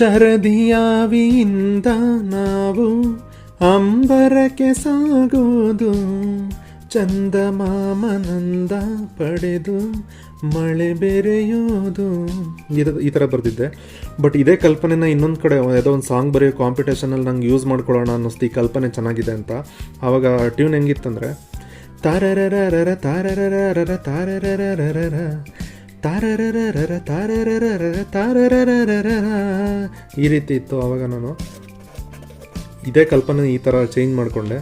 ಶರದಿಯಾವಿಯಿಂದ ನಾವು ಅಂಬರಕ್ಕೆ ಸಾಗೋದು, ಚಂದಮಾಮನಂದ ಪಡೆದು ಮಳೆ ಬೆರೆಯೋದು. ಈ ಥರ ಬರೆದಿದ್ದೆ. ಬಟ್ ಇದೇ ಕಲ್ಪನೆನ ಇನ್ನೊಂದು ಕಡೆ, ಯಾವುದೋ ಒಂದು ಸಾಂಗ್ ಬರೆಯೋ ಕಾಂಪಿಟೇಷನಲ್ಲಿ ನಂಗೆ ಯೂಸ್ ಮಾಡ್ಕೊಳ್ಳೋಣ ಅನ್ನಿಸ್ತು ಈ ಕಲ್ಪನೆ ಚೆನ್ನಾಗಿದೆ ಅಂತ. ಆವಾಗ ಟ್ಯೂನ್ ಹೆಂಗಿತ್ತಂದ್ರೆ ತಾರರರ ತಾರರರ ತಾರರರರ ಈ ರೀತಿ ಇತ್ತು ಆವಾಗ ನಾನು. ಇದೇ ಕಲ್ಪನೆ ಈ ಥರ ಚೇಂಜ್ ಮಾಡಿಕೊಂಡೆ.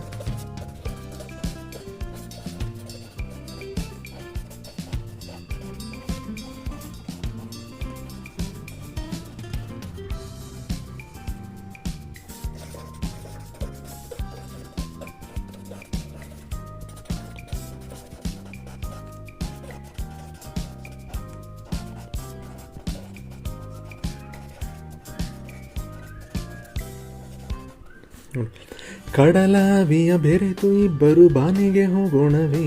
ಕಡಲಾವಿಯ ಬೆರೆತು ಇಬ್ಬರು ಬಾನಿಗೆ ಹೋಗೋಣವೇ.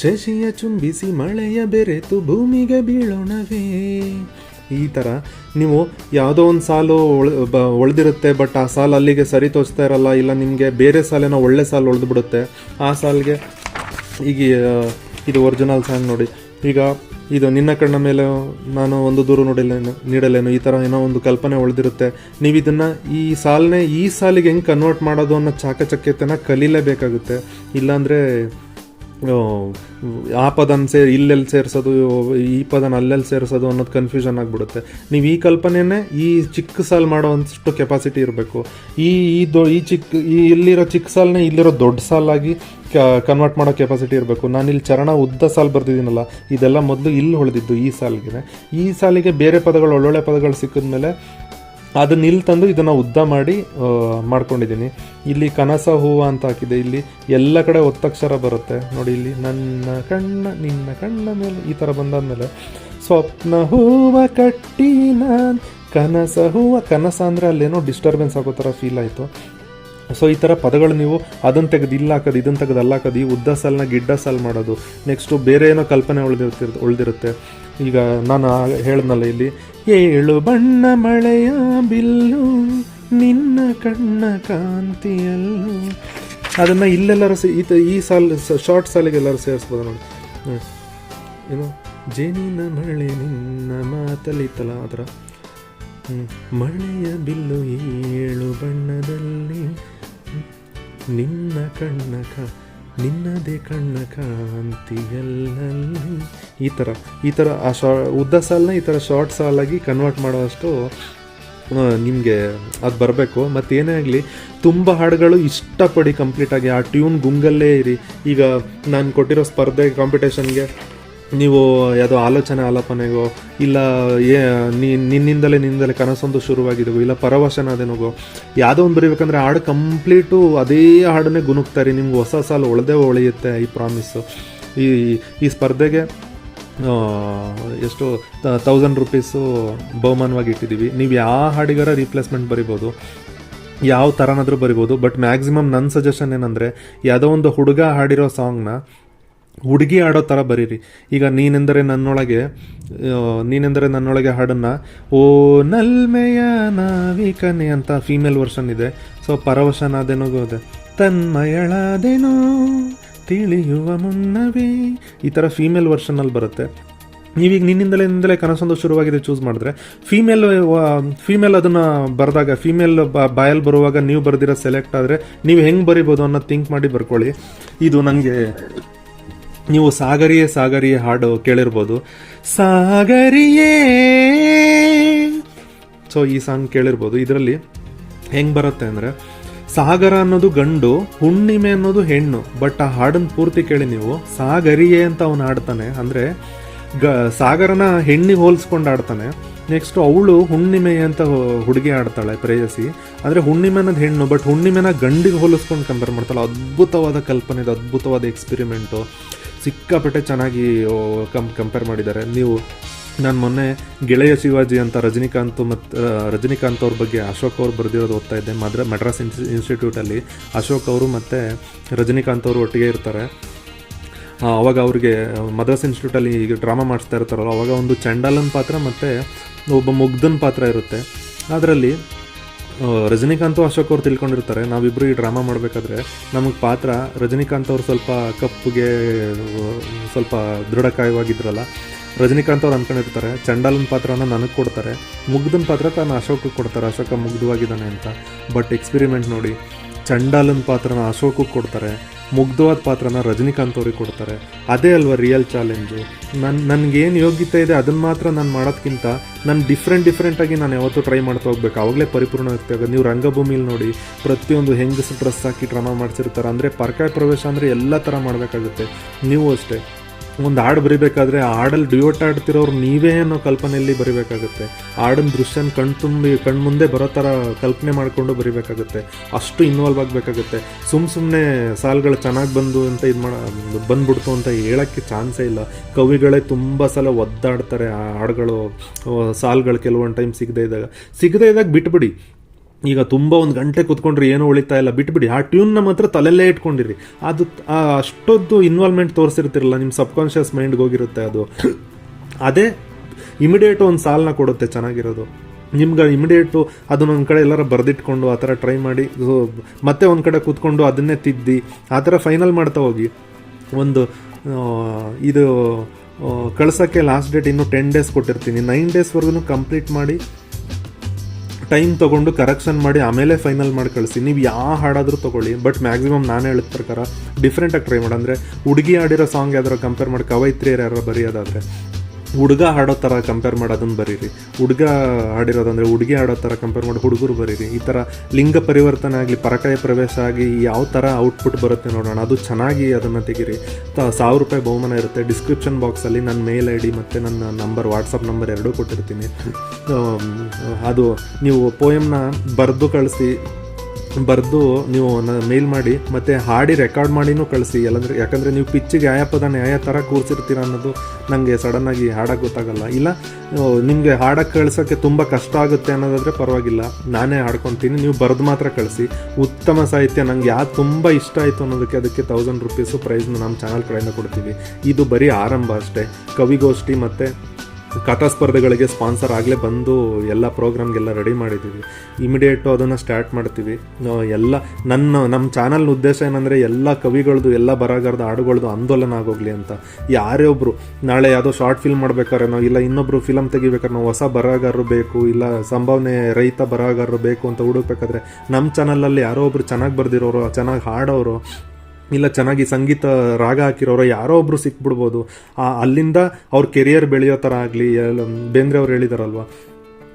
ಶಶಿಯ ಚುಂಬಿಸಿ ಮಳೆಯ ಬೆರೆತು ಭೂಮಿಗೆ ಬೀಳೋಣವೇ. ಈ ಥರ ನೀವು ಯಾವುದೋ ಒಂದು ಸಾಲು ಒಳ್ದಿರುತ್ತೆ, ಬಟ್ ಆ ಸಾಲು ಅಲ್ಲಿಗೆ ಸರಿ ತೋರಿಸ್ತಾ ಇರಲ್ಲ, ಇಲ್ಲ ನಿಮಗೆ ಬೇರೆ ಸಾಲೇನೋ ಒಳ್ಳೆ ಸಾಲು ಒಳ್ದು ಬಿಡುತ್ತೆ ಆ ಸಾಲಿಗೆ, ಈಗ ಇದು ಒರಿಜಿನಲ್ ಸಾಂಗ್ ನೋಡಿ. ಈಗ ಇದು ನಿನ್ನ ಕಣ್ಣ ಮೇಲೆ ನಾನು ಒಂದು ದೂರು ನೋಡಿಲ್ಲೇನು ನೀಡಲೇನು ಈ ಥರ ಏನೋ ಒಂದು ಕಲ್ಪನೆ ಉಳಿದಿರುತ್ತೆ. ನೀವು ಇದನ್ನು ಈ ಸಾಲನ್ನೇ ಈ ಸಾಲಿಗೆ ಹೆಂಗೆ ಕನ್ವರ್ಟ್ ಮಾಡೋದು ಅನ್ನೋ ಚಾಕಚಕ್ಯತೆನ ಕಲೀಲೇಬೇಕಾಗುತ್ತೆ. ಇಲ್ಲಾಂದರೆ ಆ ಪದನ ಸೇರಿ ಇಲ್ಲೆಲ್ಲಿ ಸೇರಿಸೋದು, ಈ ಪದನ ಅಲ್ಲೆಲ್ಲಿ ಸೇರಿಸೋದು ಅನ್ನೋದು ಕನ್ಫ್ಯೂಷನ್ ಆಗಿಬಿಡುತ್ತೆ. ನೀವು ಈ ಕಲ್ಪನೆಯೇ ಈ ಚಿಕ್ಕ ಸಾಲ್ ಮಾಡೋವಂಥಷ್ಟು ಕೆಪಾಸಿಟಿ ಇರಬೇಕು. ಈ ಈ ದೊ, ಈ ಚಿಕ್ಕ, ಈ ಇಲ್ಲಿರೋ ಚಿಕ್ಕ ಸಾಲನ್ನೇ ಇಲ್ಲಿರೋ ದೊಡ್ಡ ಸಾಲಾಗಿ ಕನ್ವರ್ಟ್ ಮಾಡೋ ಕೆಪಾಸಿಟಿ ಇರಬೇಕು. ನಾನು ಇಲ್ಲಿ ಚರಣ ಉದ್ದ ಸಾಲು ಬರ್ದಿದ್ದೀನಲ್ಲ, ಇದೆಲ್ಲ ಮೊದಲು ಇಲ್ಲಿ ಹೊಳೆದಿದ್ದು ಈ ಸಾಲಿಗೆ ಈ ಸಾಲಿಗೆ ಬೇರೆ ಪದಗಳು, ಒಳ್ಳೊಳ್ಳೆ ಪದಗಳು ಸಿಕ್ಕಿದ್ಮೇಲೆ ಅದನ್ನ ಇಲ್ಲಿ ತಂದು ಇದನ್ನು ಉದ್ದ ಮಾಡಿ ಮಾಡ್ಕೊಂಡಿದ್ದೀನಿ. ಇಲ್ಲಿ ಕನಸ ಹೂವು ಅಂತ ಹಾಕಿದೆ. ಇಲ್ಲಿ ಎಲ್ಲ ಕಡೆ ಒತ್ತಕ್ಷರ ಬರುತ್ತೆ. ನೋಡಿ ಇಲ್ಲಿ ನನ್ನ ಕಣ್ಣ, ನಿನ್ನ ಕಣ್ಣ ಮೇಲೆ, ಈ ಥರ ಬಂದಾದ್ಮೇಲೆ, ಸ್ವಪ್ನ ಹೂವ ಕಟ್ಟಿ ನಾನು, ಕನಸ ಹೂವ, ಕನಸ ಅಂದರೆ ಅಲ್ಲೇನೋ ಡಿಸ್ಟರ್ಬೆನ್ಸ್ ಆಗೋ ಥರ ಫೀಲ್ ಆಯಿತು. ಸೊ ಈ ಥರ ಪದಗಳು ನೀವು ಅದನ್ನು ತೆಗೆದು ಇಲ್ಲಿ ಹಾಕೋದು ಇದನ್ನು ತೆಗೆದು ಅಲ್ಲಿ ಹಾಕೋದು, ಈ ಉದ್ದ ಸಾಲನ್ನ ಗಿಡ್ಡ ಸಾಲು ಮಾಡೋದು, ನೆಕ್ಸ್ಟು ಬೇರೆ ಏನೋ ಕಲ್ಪನೆ ಉಳಿದಿರ್ತಿರ್ ಉಳಿದಿರುತ್ತೆ. ಈಗ ನಾನು ಹೇಳಿದ್ನಲ್ಲ ಇಲ್ಲಿ ಏಳು ಬಣ್ಣ ಮಳೆಯ ಬಿಲ್ಲು, ನಿನ್ನ ಕಣ್ಣ ಕಾಂತಿಯಲ್ಲು. ಅದನ್ನು ಇಲ್ಲೆಲ್ಲರೂ ಈ ತ- ಈ ಸಾಲ್ ಶಾರ್ಟ್ ಸಾಲಿಗೆ ಎಲ್ಲರೂ ಸೇರಿಸ್ಬೋದು ನೋಡಿ. ಏನು? ಜೇನಿನ ಮಳೆ ನಿನ್ನ ಮಾತಲ್ಲಿ ಇತ್ತಲ್ಲ ಆ ಥರ ಮಳೆಯ ಬಿಲ್ಲು ಏಳು ಬಣ್ಣದಲ್ಲಿ. ನಿನ್ನ ಕಣ್ಣಕ, ನಿನ್ನದೇ ಕಣ್ಣ ಕಾಂತಿಯಲ್ಲಲ್ಲಿ ಈ ಥರ ಈ ಥರ ಆ ಶಾ, ಉದ್ದ ಸಾಲನ್ನ ಈ ಥರ ಶಾರ್ಟ್ ಸಾಲಾಗಿ ಕನ್ವರ್ಟ್ ಮಾಡೋವಷ್ಟು ನಿಮಗೆ ಅದು ಬರಬೇಕು. ಮತ್ತು ಏನೇ ಆಗಲಿ, ತುಂಬ ಹಾಡುಗಳು ಇಷ್ಟಪಡಿ ಕಂಪ್ಲೀಟಾಗಿ ಆ ಟ್ಯೂನ್ ಗುಂಗಲ್ಲೇ ಇರಿ. ಈಗ ನಾನು ಕೊಟ್ಟಿರೋ ಸ್ಪರ್ಧೆ ಕಾಂಪಿಟೇಷನ್ಗೆ ನೀವು ಯಾವುದೋ ಆಲೋಚನೆ ಆಲಾಪನೆಗೋ, ಇಲ್ಲ ಏ ನಿನ್ನಿಂದಲೇ ನಿನ್ನಿಂದಲೇ ಕನಸೊಂದು ಶುರುವಾಗಿದೆಗೋ, ಇಲ್ಲ ಪರವಶನ ಅದೇನೋಗೋ ಯಾವುದೋ ಒಂದು ಬರೀಬೇಕಂದ್ರೆ ಹಾಡು ಕಂಪ್ಲೀಟು ಅದೇ ಹಾಡನ್ನೇ ಗುನುಕ್ತಾರೆ ನಿಮ್ಗೆ ಹೊಸ ಸಾಲು ಒಳ್ದೇ ಒಳೆಯುತ್ತೆ ಈ ಪ್ರಾಮಿಸ್ಸು ಈ ಈ ಸ್ಪರ್ಧೆಗೆ ಎಷ್ಟು ತೌಸಂಡ್ ರುಪೀಸು ಬಹುಮಾನವಾಗಿ ಇಟ್ಟಿದ್ದೀವಿ. ನೀವು ಯಾವ ಹಾಡಿಗಾರ ರೀಪ್ಲೇಸ್ಮೆಂಟ್ ಬರಿಬೋದು, ಯಾವ ಥರನಾದರೂ ಬರಿಬೋದು ಬಟ್ ಮ್ಯಾಕ್ಸಿಮಮ್ ನನ್ನ ಸಜೆಷನ್ ಏನಂದರೆ, ಯಾವುದೋ ಒಂದು ಹುಡುಗ ಹಾಡಿರೋ ಸಾಂಗ್ನ ಹುಡುಗಿ ಆಡೋ ಥರ ಬರೀರಿ. ಈಗ ನೀನೆಂದರೆ ನನ್ನೊಳಗೆ ನೀನೆಂದರೆ ನನ್ನೊಳಗೆ ಹಾಡನ್ನು, ಓ ನಲ್ಮೆಯ ನಾವಿಕನೆ ಅಂತ ಫೀಮೇಲ್ ವರ್ಷನ್ ಇದೆ. ಸೊ ಪರವಶನಾದೇನೋ ಇದೆ ತನ್ಮಯಳಾದೇನೋ ತಿಳಿಯುವ ಮುನ್ನವೇ ಈ ಥರ ಫೀಮೇಲ್ ವರ್ಷನಲ್ಲಿ ಬರುತ್ತೆ. ನೀವೀಗ ನಿನ್ನಿಂದಲೇ ನಿಂದಲೇ ಕನಸೊಂದು ಶುರುವಾಗಿದೆ ಚೂಸ್ ಮಾಡಿದ್ರೆ. ಫೀಮೇಲ್ ಫೀಮೇಲ್ ಅದನ್ನು ಬರೆದಾಗ ಫೀಮೇಲ್ ಬಾಯಲ್ಲಿ ಬರುವಾಗ ನೀವು ಬರ್ದಿರೋ ಸೆಲೆಕ್ಟ್ ಆದರೆ ನೀವು ಹೆಂಗೆ ಬರಿಬೋದು ಅನ್ನೋದು ಥಿಂಕ್ ಮಾಡಿ ಬರ್ಕೊಳ್ಳಿ. ಇದು ನನಗೆ ನೀವು ಸಾಗರಿಯೇ ಸಾಗರಿಯೇ ಹಾಡು ಕೇಳಿರ್ಬೋದು. ಸಾಗರಿಯೇ. ಸೊ ಈ ಸಾಂಗ್ ಕೇಳಿರ್ಬೋದು. ಇದರಲ್ಲಿ ಹೆಂಗ್ ಬರುತ್ತೆ ಅಂದರೆ, ಸಾಗರ ಅನ್ನೋದು ಗಂಡು, ಹುಣ್ಣಿಮೆ ಅನ್ನೋದು ಹೆಣ್ಣು ಬಟ್ ಆ ಹಾಡನ್ನು ಪೂರ್ತಿ ಕೇಳಿ ನೀವು. ಸಾಗರಿಯೇ ಅಂತ ಅವನು ಆಡ್ತಾನೆ ಅಂದ್ರೆ, ಗ, ಸಾಗರನ ಹೆಣ್ಣಿಗೆ ಹೋಲಿಸ್ಕೊಂಡು ಆಡ್ತಾನೆ ನೆಕ್ಸ್ಟ್ ಅವಳು ಹುಣ್ಣಿಮೆ ಅಂತ ಹುಡುಗಿ ಆಡ್ತಾಳೆ ಪ್ರೇಯಸಿ. ಅಂದ್ರೆ ಹುಣ್ಣಿಮೆ ಅನ್ನೋದು ಹೆಣ್ಣು ಬಟ್ ಹುಣ್ಣಿಮೆನ ಗಂಡಿಗೆ ಹೋಲಿಸ್ಕೊಂಡು ಕಂಪೇರ್ ಮಾಡ್ತಾಳೆ. ಅದ್ಭುತವಾದ ಕಲ್ಪನೆ, ಇದು ಅದ್ಭುತವಾದ ಎಕ್ಸ್ಪೆರಿಮೆಂಟು ಸಿಕ್ಕಾಪಟ್ಟೆ ಚೆನ್ನಾಗಿ ಕಂ ಕಂಪೇರ್ ಮಾಡಿದ್ದಾರೆ. ನೀವು, ನಾನು ಮೊನ್ನೆ ಗೆಳೆಯ ಶಿವಾಜಿ ಅಂತ ರಜನಿಕಾಂತ್ ಮತ್ತು ರಜನಿಕಾಂತ್ ಅವ್ರ ಬಗ್ಗೆ ಅಶೋಕ್ ಅವ್ರು ಬರೆದಿರೋದು ಓದ್ತಾ ಇದ್ದೆ. ಮದ್ರ ಮಡ್ರಾಸ್ ಇನ್ಸ್, ಇನ್ಸ್ಟಿಟ್ಯೂಟಲ್ಲಿ ಅಶೋಕ್ ಅವರು ಮತ್ತು ರಜನಿಕಾಂತ್ ಅವರು ಒಟ್ಟಿಗೆ ಇರ್ತಾರೆ. ಅವಾಗ ಅವ್ರಿಗೆ, ಮದ್ರಾಸ್ ಇನ್ಸ್ಟಿಟ್ಯೂಟಲ್ಲಿ ಈಗ ಡ್ರಾಮಾ ಮಾಡಿಸ್ತಾ ಇರ್ತಾರಲ್ಲ, ಅವಾಗ ಒಂದು ಚಂಡಾಲನ್ ಪಾತ್ರ ಮತ್ತು ಒಬ್ಬ ಮುಗ್ಧನ್ ಪಾತ್ರ ಇರುತ್ತೆ. ಅದರಲ್ಲಿ ರಜನಿಕಾಂತ್ ಅಶೋಕ್ ಅವ್ರು ತಿಳ್ಕೊಂಡಿರ್ತಾರೆ. ನಾವಿಬ್ಬರು ಈ ಡ್ರಾಮಾ ಮಾಡಬೇಕಾದ್ರೆ ನಮಗೆ ಪಾತ್ರ ರಜನಿಕಾಂತ್ ಅವ್ರು ಸ್ವಲ್ಪ ಕಪ್ಪುಗೆ ಸ್ವಲ್ಪ ದೃಢಕಾಯವಾಗಿದ್ರಲ್ಲ, ರಜನಿಕಾಂತ್ ಅವ್ರು ಅನ್ಕೊಂಡಿರ್ತಾರೆ, ಚಂಡಾಲನ ಪಾತ್ರನ ನನಗೆ ಕೊಡ್ತಾರೆ ಮುಗ್ದನ ಪಾತ್ರ ತಾನು ಅಶೋಕಕ್ಕೆ ಕೊಡ್ತಾರೆ, ಅಶೋಕ ಮುಗ್ಧವಾಗಿದ್ದಾನೆ ಅಂತ. ಬಟ್ ಎಕ್ಸ್ಪಿರಿಮೆಂಟ್ ನೋಡಿ ಚಂಡಾಲನ್ ಪಾತ್ರನ ಅಶೋಕಕ್ಕೆ ಕೊಡ್ತಾರೆ, ಮುಗ್ಧವಾದ ಪಾತ್ರನ ರಜನಿಕಾಂತ್ ಅವ್ರಿಗೆ ಕೊಡ್ತಾರೆ. ಅದೇ ಅಲ್ವಾ ರಿಯಲ್ ಚಾಲೆಂಜು ನನ್ನ ನನಗೇನು ಯೋಗ್ಯತೆ ಇದೆ ಅದನ್ನು ಮಾತ್ರ ನಾನು ಮಾಡೋದಕ್ಕಿಂತ ನಾನು ಡಿಫ್ರೆಂಟ್ ಡಿಫ್ರೆಂಟಾಗಿ ನಾನು ಯಾವತ್ತೂ ಟ್ರೈ ಮಾಡ್ತಾ ಹೋಗ್ಬೇಕು. ಆವಾಗಲೇ ಪರಿಪೂರ್ಣ ಇರುತ್ತೆ ಆಗ ನೀವು ರಂಗಭೂಮಿಲಿ ನೋಡಿ, ಪ್ರತಿಯೊಂದು ಹೆಂಗಸು ಡ್ರೆಸ್ ಹಾಕಿ ಡ್ರಾಮಾ ಮಾಡ್ಸಿರ್ತಾರೆ. ಅಂದರೆ ಪರ್ಕಾಯ ಪ್ರವೇಶ ಅಂದರೆ ಎಲ್ಲ ಥರ ಮಾಡಬೇಕಾಗುತ್ತೆ. ನೀವು ಅಷ್ಟೇ. ಒಂದು ಹಾಡು ಬರಿಬೇಕಾದ್ರೆ ಆ ಹಾಡಲ್ಲಿ ಡ್ಯೂಟ್ ಆಡ್ತಿರೋರು ನೀವೇ ಅನ್ನೋ ಕಲ್ಪನೆಯಲ್ಲಿ ಬರಿಬೇಕಾಗುತ್ತೆ. ಹಾಡಿನ ದೃಶ್ಯನ ಕಣ್ ತುಂಬಿ ಕಣ್ಮುಂದೆ ಬರೋ ಥರ ಕಲ್ಪನೆ ಮಾಡಿಕೊಂಡು ಬರಿಬೇಕಾಗುತ್ತೆ. ಅಷ್ಟು ಇನ್ವಾಲ್ವ್ ಆಗಬೇಕಾಗುತ್ತೆ. ಸುಮ್ಮ ಸುಮ್ಮನೆ ಸಾಲುಗಳು ಚೆನ್ನಾಗಿ ಬಂದು ಅಂತ ಇದು ಮಾಡ, ಬಂದ್ಬಿಡ್ತು ಅಂತ ಹೇಳೋಕ್ಕೆ ಚಾನ್ಸೇ ಇಲ್ಲ. ಕವಿಗಳೇ ತುಂಬ ಸಲ ಒದ್ದಾಡ್ತಾರೆ ಆ ಹಾಡುಗಳು. ಸಾಲುಗಳು ಕೆಲವೊಂದು ಟೈಮ್ ಸಿಗದೇ ಇದ್ದಾಗ. ಸಿಗದೇ ಇದ್ದಾಗ ಬಿಟ್ಬಿಡಿ. ಈಗ ತುಂಬ ಒಂದು ಗಂಟೆ ಕುತ್ಕೊಂಡ್ರೆ ಏನೂ ಉಳಿತಾ ಇಲ್ಲ. ಬಿಟ್ಬಿಡಿ, ಆ ಟ್ಯೂನ್ನ ಮಾತ್ರ ತಲೆಯಲ್ಲೇ ಇಟ್ಕೊಂಡಿರಿ. ಅದು ಅಷ್ಟೊಂದು ಇನ್ವಾಲ್ವ್ಮೆಂಟ್ ತೋರಿಸಿರ್ತಿರಲ್ಲ ನಿಮ್ಮ ಸಬ್ಕಾನ್ಷಿಯಸ್ ಮೈಂಡ್ಗೆ ಹೋಗಿರುತ್ತೆ ಅದು. ಅದೇ ಇಮಿಡಿಯೇಟ್ ಒಂದು ಸಾಲನ್ನ ಕೊಡುತ್ತೆ ಚೆನ್ನಾಗಿರೋದು. ನಿಮ್ಗೆ ಇಮಿಡಿಯೇಟು ಅದನ್ನ ಒಂದು ಕಡೆ ಎಲ್ಲರ ಬರೆದಿಟ್ಕೊಂಡು ಆ ಥರ ಟ್ರೈ ಮಾಡಿ ಮತ್ತೆ ಒಂದು ಕಡೆ ಕೂತ್ಕೊಂಡು ಅದನ್ನೇ ತಿದ್ದಿ, ಆ ಥರ ಫೈನಲ್ ಮಾಡ್ತಾ ಹೋಗಿ. ಒಂದು ಇದು ಕಳ್ಸೋಕ್ಕೆ ಲಾಸ್ಟ್ ಡೇಟ್ ಇನ್ನೂ ಟೆನ್ ಡೇಸ್ ಕೊಟ್ಟಿರ್ತೀನಿ. ನೈನ್ ಡೇಸ್ವರೆಗೂ ಕಂಪ್ಲೀಟ್ ಮಾಡಿ ಟೈಮ್ ತೊಗೊಂಡು ಕರೆಕ್ಷನ್ ಮಾಡಿ ಆಮೇಲೆ ಫೈನಲ್ ಮಾಡಿ ಕಳಿಸಿ. ನೀವು ಯಾವ ಹಾಡಾದರೂ ತೊಗೊಳ್ಳಿ ಬಟ್ ಮ್ಯಾಕ್ಸಿಮಮ್ ನಾನು ಹೇಳಿದ ಪ್ರಕಾರ ಡಿಫ್ರೆಂಟಾಗಿ ಟ್ರೈ ಮಾಡಿ. ಅಂದರೆ ಹುಡುಗಿ ಆಡಿರೋ ಸಾಂಗ್ ಯಾವ್ದಾರು ಕಂಪೇರ್ ಮಾಡಿ ಕವೈತ್ರಿಯರು ಯಾರು ಬರೆಯೋದಾದರೆ. ಹುಡುಗ ಹಾಡೋ ಥರ ಕಂಪೇರ್ ಮಾಡೋದನ್ನು ಬರೀರಿ. ಹುಡುಗ ಹಾಡಿರೋದಂದರೆ ಹುಡುಗಿ ಹಾಡೋ ಥರ ಕಂಪೇರ್ ಮಾಡಿ, ಹುಡುಗರು ಬರೀರಿ. ಈ ಥರ ಲಿಂಗ ಪರಿವರ್ತನೆ ಆಗಲಿ, ಪರಕಾಯ ಪ್ರವೇಶ ಆಗಿ ಯಾವ ಥರ ಔಟ್ಪುಟ್ ಬರುತ್ತೆ ನೋಡೋಣ. ಅದು ಚೆನ್ನಾಗಿ ಅದನ್ನು ತೆಗೀರಿ. ಸಾವಿರ ರೂಪಾಯಿ ಬಹುಮಾನ ಇರುತ್ತೆ. ಡಿಸ್ಕ್ರಿಪ್ಷನ್ ಬಾಕ್ಸಲ್ಲಿ ನನ್ನ ಮೇಲ್ ಐ ಡಿ ಮತ್ತು ನನ್ನ ನಂಬರ್ ವಾಟ್ಸಪ್ ನಂಬರ್ ಎರಡೂ ಕೊಟ್ಟಿರ್ತೀನಿ. ಅದು ನೀವು ಪೋಯಮ್ನ ಬರೆದು ಕಳಿಸಿ ಬರೆದು ನೀವು ಮೇಲ್ ಮಾಡಿ, ಮತ್ತು ಹಾಡಿ ರೆಕಾರ್ಡ್ ಮಾಡಿನೂ ಕಳಿಸಿ. ಎಲ್ಲಂದ್ರೆ ಯಾಕಂದರೆ ನೀವು ಪಿಚ್ಚಿಗೆ ಯಾವ ಪದ ಯಾವ ಥರ ಕೂರಿಸಿರ್ತೀರ ಅನ್ನೋದು ನನಗೆ ಸಡನ್ನಾಗಿ ಹಾಡಕ್ಕೆ ಗೊತ್ತಾಗಲ್ಲ. ಇಲ್ಲ ನಿಮಗೆ ಹಾಡಕ್ಕೆ ಕಳ್ಸೋಕ್ಕೆ ತುಂಬ ಕಷ್ಟ ಆಗುತ್ತೆ ಅನ್ನೋದಾದರೆ ಪರವಾಗಿಲ್ಲ. ನಾನೇ ಹಾಡ್ಕೊತೀನಿ, ನೀವು ಬರೆದು ಮಾತ್ರ ಕಳಿಸಿ. ಉತ್ತಮ ಸಾಹಿತ್ಯ ನಂಗೆ ಯಾವ್ದು ತುಂಬ ಇಷ್ಟ ಆಯಿತು ಅನ್ನೋದಕ್ಕೆ ಅದಕ್ಕೆ ತೌಸಂಡ್ ರುಪೀಸು ಪ್ರೈಸ್ನ ನಮ್ಮ ಚಾನಲ್ ಕಡೆಯಿಂದ ಕೊಡ್ತೀವಿ. ಇದು ಬರೀ ಆರಂಭ ಅಷ್ಟೇ. ಕವಿಗೋಷ್ಠಿ ಮತ್ತು ಕಥಾ ಸ್ಪರ್ಧೆಗಳಿಗೆ ಸ್ಪಾನ್ಸರ್ ಆಗಲೇ ಬಂದು ಎಲ್ಲ ಪ್ರೋಗ್ರಾಮ್ಗೆಲ್ಲ ರೆಡಿ ಮಾಡಿದ್ದೀವಿ. ಇಮಿಡಿಯೇಟು ಅದನ್ನು ಸ್ಟಾರ್ಟ್ ಮಾಡ್ತೀವಿ. ಎಲ್ಲ ನನ್ನ, ನಮ್ಮ ಚಾನಲ್ ಉದ್ದೇಶ ಏನಂದರೆ ಎಲ್ಲ ಕವಿಗಳದ್ದು ಎಲ್ಲ ಬರಹಗಾರದ ಹಾಡುಗಳದ್ದು ಆಂದೋಲನ ಆಗೋಗ್ಲಿ ಅಂತ. ಯಾರೇ ಒಬ್ಬರು ನಾಳೆ ಯಾವುದೋ ಶಾರ್ಟ್ ಫಿಲ್ಮ್ ಮಾಡ್ಬೇಕಾರೇನೋ, ಇಲ್ಲ ಇನ್ನೊಬ್ರು ಫಿಲಮ್ ತೆಗಿಬೇಕಾರೋ ಹೊಸ ಬರಹಗಾರರು ಬೇಕು, ಇಲ್ಲ ಸಂಭಾವನೆ ರೈತ ಬರಹಗಾರರು ಬೇಕು ಅಂತ ಹುಡುಕ್ಬೇಕಾದ್ರೆ, ನಮ್ಮ ಚಾನಲಲ್ಲಿ ಯಾರೋ ಒಬ್ರು ಚೆನ್ನಾಗಿ ಬರ್ದಿರೋರು, ಚೆನ್ನಾಗಿ ಹಾಡೋರು ಇಲ್ಲ ಚೆನ್ನಾಗಿ ಸಂಗೀತ ರಾಗ ಹಾಕಿರೋರು ಯಾರೋ ಒಬ್ರು ಸಿಕ್ಬಿಡ್ಬೋದು. ಅಲ್ಲಿಂದ ಅವ್ರ ಕೆರಿಯರ್ ಬೆಳೆಯೋ ಥರ ಆಗಲಿ ಬೇಂದ್ರೆ ಅವ್ರು ಹೇಳಿದಾರಲ್ವ?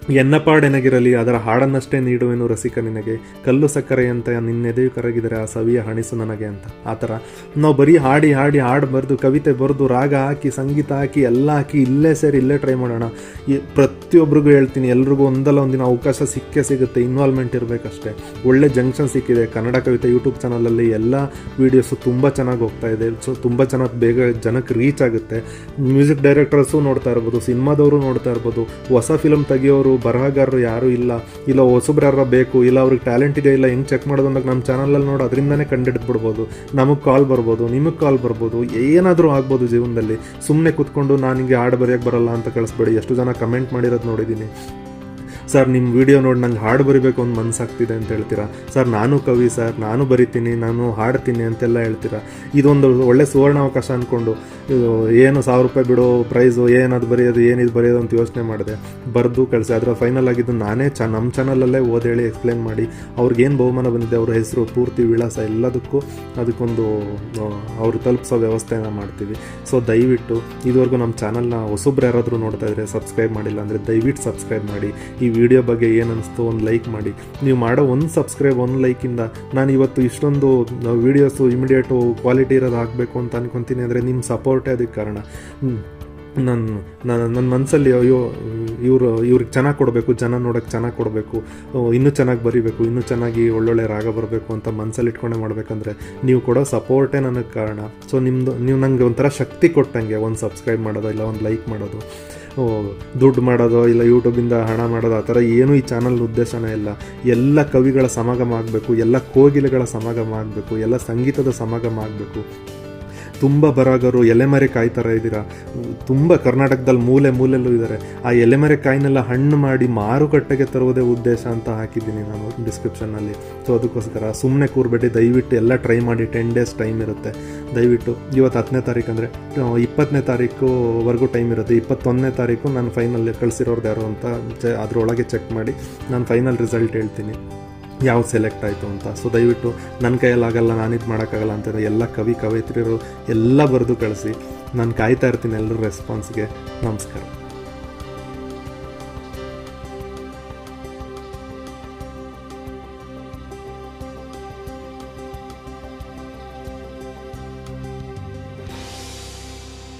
ಎನ್ನಪಾಡೆನಗಿರಲಿ, ಅದರ ಹಾಡನ್ನಷ್ಟೇ ನೀಡುವೆನು ರಸಿಕ ನಿನಗೆ. ಕಲ್ಲು ಸಕ್ಕರೆ ಅಂತ ನಿನ್ನೆದೆಯು ಕರಗಿದರೆ ಆ ಸವಿಯ ಹಣಿಸು ನನಗೆ ಅಂತ. ಆ ಥರ. ನಾವು ಬರೀ ಹಾಡಿ ಹಾಡಿ ಹಾಡು ಬರೆದು, ಕವಿತೆ ಬರೆದು, ರಾಗ ಹಾಕಿ, ಸಂಗೀತ ಹಾಕಿ, ಎಲ್ಲ ಹಾಕಿ ಇಲ್ಲೇ ಸೇರಿ ಇಲ್ಲೇ ಟ್ರೈ ಮಾಡೋಣ. ಈ ಪ್ರತಿಯೊಬ್ಬರಿಗೂ ಹೇಳ್ತೀನಿ, ಎಲ್ರಿಗೂ ಒಂದಲ್ಲ ಒಂದಿನ ಅವಕಾಶ ಸಿಕ್ಕೇ ಸಿಗುತ್ತೆ ಇನ್ವಾಲ್ವ್ಮೆಂಟ್ ಇರಬೇಕಷ್ಟೇ. ಒಳ್ಳೆ ಜಂಕ್ಷನ್ ಸಿಕ್ಕಿದೆ. ಕನ್ನಡ ಕವಿತೆ ಯೂಟ್ಯೂಬ್ ಚಾನಲಲ್ಲಿ ಎಲ್ಲ ವೀಡಿಯೋಸು ತುಂಬ ಚೆನ್ನಾಗಿ ಹೋಗ್ತಾ ಇದೆ. ಸೊ, ತುಂಬ ಚೆನ್ನಾಗಿ ಬೇಗ ಜನಕ್ಕೆ ರೀಚ್ ಆಗುತ್ತೆ. ಮ್ಯೂಸಿಕ್ ಡೈರೆಕ್ಟರ್ಸು ನೋಡ್ತಾ ಇರ್ಬೋದು, ಸಿನಿಮಾದವರು ನೋಡ್ತಾ ಇರ್ಬೋದು, ಹೊಸ ಫಿಲಮ್ ತೆಗಿಯೋರು ಬರಹಗಾರರು ಯಾರೂ ಇಲ್ಲ ಇಲ್ಲ ಹೊಸಬ್ರಾರ ಬೇಕು, ಇಲ್ಲ ಅವ್ರಿಗೆ ಟ್ಯಾಲೆಂಟ್ ಇದೆ ಇಲ್ಲ ಹೆಂಗೆ ಚೆಕ್ ಮಾಡೋದು ಅಂದಾಗ ನಮ್ಮ ಚಾನಲಲ್ಲಿ ನೋಡಿ, ಅದರಿಂದನೇ ಕಂಡಿಡ್ಬಿಡ್ಬೋದು. ನಮಗೆ ಕಾಲ್ ಬರ್ಬೋದು, ನಿಮಗೆ ಕಾಲ್ ಬರ್ಬೋದು, ಏನಾದರೂ ಆಗ್ಬೋದು ಜೀವನದಲ್ಲಿ. ಸುಮ್ಮನೆ ಕೂತ್ಕೊಂಡು ನಾನು ಹಿಂಗೆ ಹಾಡು ಬರೆಯೋಕ್ಕೆ ಬರಲ್ಲ ಅಂತ ಕಳಿಸ್ಬೇಡಿ. ಎಷ್ಟು ಜನ ಕಮೆಂಟ್ ಮಾಡಿರೋದು ನೋಡಿದ್ದೀನಿ ಸರ್ ನಿಮ್ಮ ವಿಡಿಯೋ ನೋಡಿ, ನಂಗೆ ಹಾಡು ಬರಿಬೇಕು ಅಂತ ಮನಸ್ಸಾಗ್ತಿದೆ ಅಂತ ಹೇಳ್ತೀರಾ? ಸರ್, ನಾನು ಕವಿ, ಸರ್, ನಾನು ಬರಿತೀನಿ, ನಾನು ಹಾಡ್ತೀನಿ ಅಂತೆಲ್ಲ ಹೇಳ್ತೀರಾ? ಇದೊಂದು ಒಳ್ಳೆ ಸುವರ್ಣಾವಕಾಶ ಅಂದ್ಕೊಂಡು ಏನು ಸಾವಿರ ರೂಪಾಯಿ ಬಿಡೋ ಪ್ರೈಸು, ಏನದು ಬರೆಯೋದು, ಏನಿದು ಬರೆಯೋದು ಅಂತ ಯೋಚನೆ ಮಾಡಿದೆ. ಬರೆದು ಕಳಿಸಿ, ಅದರ ಫೈನಲ್ ಆಗಿದ್ದು ನಾನೇ ಚ ನಮ್ಮ ಚಾನಲಲ್ಲೇ ಓದೇಳಿ ಎಕ್ಸ್ಪ್ಲೇನ್ ಮಾಡಿ ಅವ್ರಿಗೇನು ಬಹುಮಾನ ಬಂದಿದೆ, ಅವ್ರ ಹೆಸರು, ಪೂರ್ತಿ ವಿಳಾಸ ಎಲ್ಲದಕ್ಕೂ ಅದಕ್ಕೊಂದು ಅವ್ರು ತಲುಪಿಸೋ ವ್ಯವಸ್ಥೆನ ಮಾಡ್ತೀವಿ. ಸೊ, ದಯವಿಟ್ಟು ಇದುವರೆಗೂ ನಮ್ಮ ಚಾನಲ್ನ ಹೊಸೊಬ್ರು ಯಾರಾದರೂ ನೋಡ್ತಾ ಇದ್ರೆ ಸಬ್ಸ್ಕ್ರೈಬ್ ಮಾಡಿಲ್ಲ ಅಂದರೆ ದಯವಿಟ್ಟು ಸಬ್ಸ್ಕ್ರೈಬ್ ಮಾಡಿ. ಈ ವಿಡಿಯೋ ಬಗ್ಗೆ ಏನು ಒಂದು ಲೈಕ್ ಮಾಡಿ. ನೀವು ಮಾಡೋ ಒಂದು ಸಬ್ಸ್ಕ್ರೈಬ್ ಒಂದು ಲೈಕಿಂದ ನಾನು ಇವತ್ತು ಇಷ್ಟೊಂದು ವೀಡಿಯೋಸು ಇಮಿಡಿಯೇಟು ಕ್ವಾಲಿಟಿ ಇರೋದು ಹಾಕಬೇಕು ಅಂತ ಅನ್ಕೊತೀನಿ ಅಂದರೆ ನಿಮ್ಮ ಸಪೋರ್ಟೇ ಅದಕ್ಕೆ ಕಾರಣ. ನನ್ನ ನಾನು ನನ್ನ ನನ್ನ ಮನಸ್ಸಲ್ಲಿ ಅಯ್ಯೋ, ಇವರು, ಇವ್ರಿಗೆ ಚೆನ್ನಾಗಿ ಕೊಡಬೇಕು, ಜನ ನೋಡೋಕ್ಕೆ ಚೆನ್ನಾಗಿ ಕೊಡಬೇಕು ಇನ್ನೂ ಚೆನ್ನಾಗಿ ಬರೀಬೇಕು, ಇನ್ನೂ ಚೆನ್ನಾಗಿ ಒಳ್ಳೊಳ್ಳೆ ರಾಗ ಬರಬೇಕು ಅಂತ ಮನಸ್ಸಲ್ಲಿ ಇಟ್ಕೊಂಡೆ ಮಾಡಬೇಕಂದ್ರೆ ನೀವು ಕೊಡೋ ಸಪೋರ್ಟೇ ನನಗೆ ಕಾರಣ. ಸೊ ನಿಮ್ಮದು ನೀವು ನನಗೆ ಒಂಥರ ಶಕ್ತಿ ಕೊಟ್ಟಂಗೆ ಒಂದು ಸಬ್ಸ್ಕ್ರೈಬ್ ಮಾಡೋದು, ಇಲ್ಲ ಒಂದು ಲೈಕ್ ಮಾಡೋದು. ದುಡ್ಡು ಮಾಡೋದು ಇಲ್ಲ ಯೂಟ್ಯೂಬಿಂದ ಹಣ ಮಾಡೋದು ಆ ಥರ ಏನೂ ಈ ಚಾನಲ್ ಉದ್ದೇಶನೇ ಇಲ್ಲ. ಎಲ್ಲ ಕವಿಗಳ ಸಮಾಗಮ ಆಗಬೇಕು, ಎಲ್ಲ ಕೋಗಿಲೆಗಳ ಸಮಾಗಮ ಆಗಬೇಕು, ಎಲ್ಲ ಸಂಗೀತದ ಸಮಾಗಮ ಆಗಬೇಕು. ತುಂಬ ಬರಗರು, ಎಲೆಮರೆ ಕಾಯಿ ಥರ ಇದ್ದೀರಾ? ತುಂಬ ಕರ್ನಾಟಕದಲ್ಲಿ ಮೂಲೆ ಮೂಲೆಲ್ಲೂ ಇದ್ದಾರೆ. ಆ ಎಲೆಮರೆ ಕಾಯಿನೆಲ್ಲ ಹಣ್ಣು ಮಾಡಿ ಮಾರುಕಟ್ಟೆಗೆ ತರುವುದೇ ಉದ್ದೇಶ ಅಂತ ಹಾಕಿದ್ದೀನಿ ನಾನು ಡಿಸ್ಕ್ರಿಪ್ಷನ್ನಲ್ಲಿ ಸೊ ಅದಕ್ಕೋಸ್ಕರ ಸುಮ್ಮನೆ ಕೂರ್ಬೇಡಿ, ದಯವಿಟ್ಟು ಎಲ್ಲ ಟ್ರೈ ಮಾಡಿ ಟೆನ್ ಡೇಸ್ ಟೈಮ್ ಇರುತ್ತೆ. ದಯವಿಟ್ಟು ಇವತ್ತು ಹತ್ತನೇ ತಾರೀಕು ಅಂದರೆ ಇಪ್ಪತ್ತನೇ ತಾರೀಕುವರೆಗೂ ಟೈಮ್ ಇರುತ್ತೆ. ಇಪ್ಪತ್ತೊಂದನೇ ತಾರೀಕು ನಾನು ಫೈನಲ್ ಕಳಿಸಿರೋರ್ದು ಯಾರು ಅಂತ ಅದರೊಳಗೆ ಚೆಕ್ ಮಾಡಿ, ನಾನು ಫೈನಲ್ ರಿಸಲ್ಟ್ ಹೇಳ್ತೀನಿ. ಯಾವ್ದು ಸೆಲೆಕ್ಟ್ ಆಯಿತು ಅಂತ. ಸೊ ದಯವಿಟ್ಟು ನನ್ನ ಕೈಯಲ್ಲಾಗಲ್ಲ ನಾನಿದು ಮಾಡೋಕ್ಕಾಗಲ್ಲ ಅಂತ ಎಲ್ಲ ಕವಿ ಕವಯಿತ್ರಿಯರು ಎಲ್ಲ ಬರೆದು ಕಳಿಸಿ. ನಾನು ಕಾಯ್ತಾ ಇರ್ತೀನಿ ಎಲ್ಲರ ರೆಸ್ಪಾನ್ಸ್ಗೆ ನಮಸ್ಕಾರ.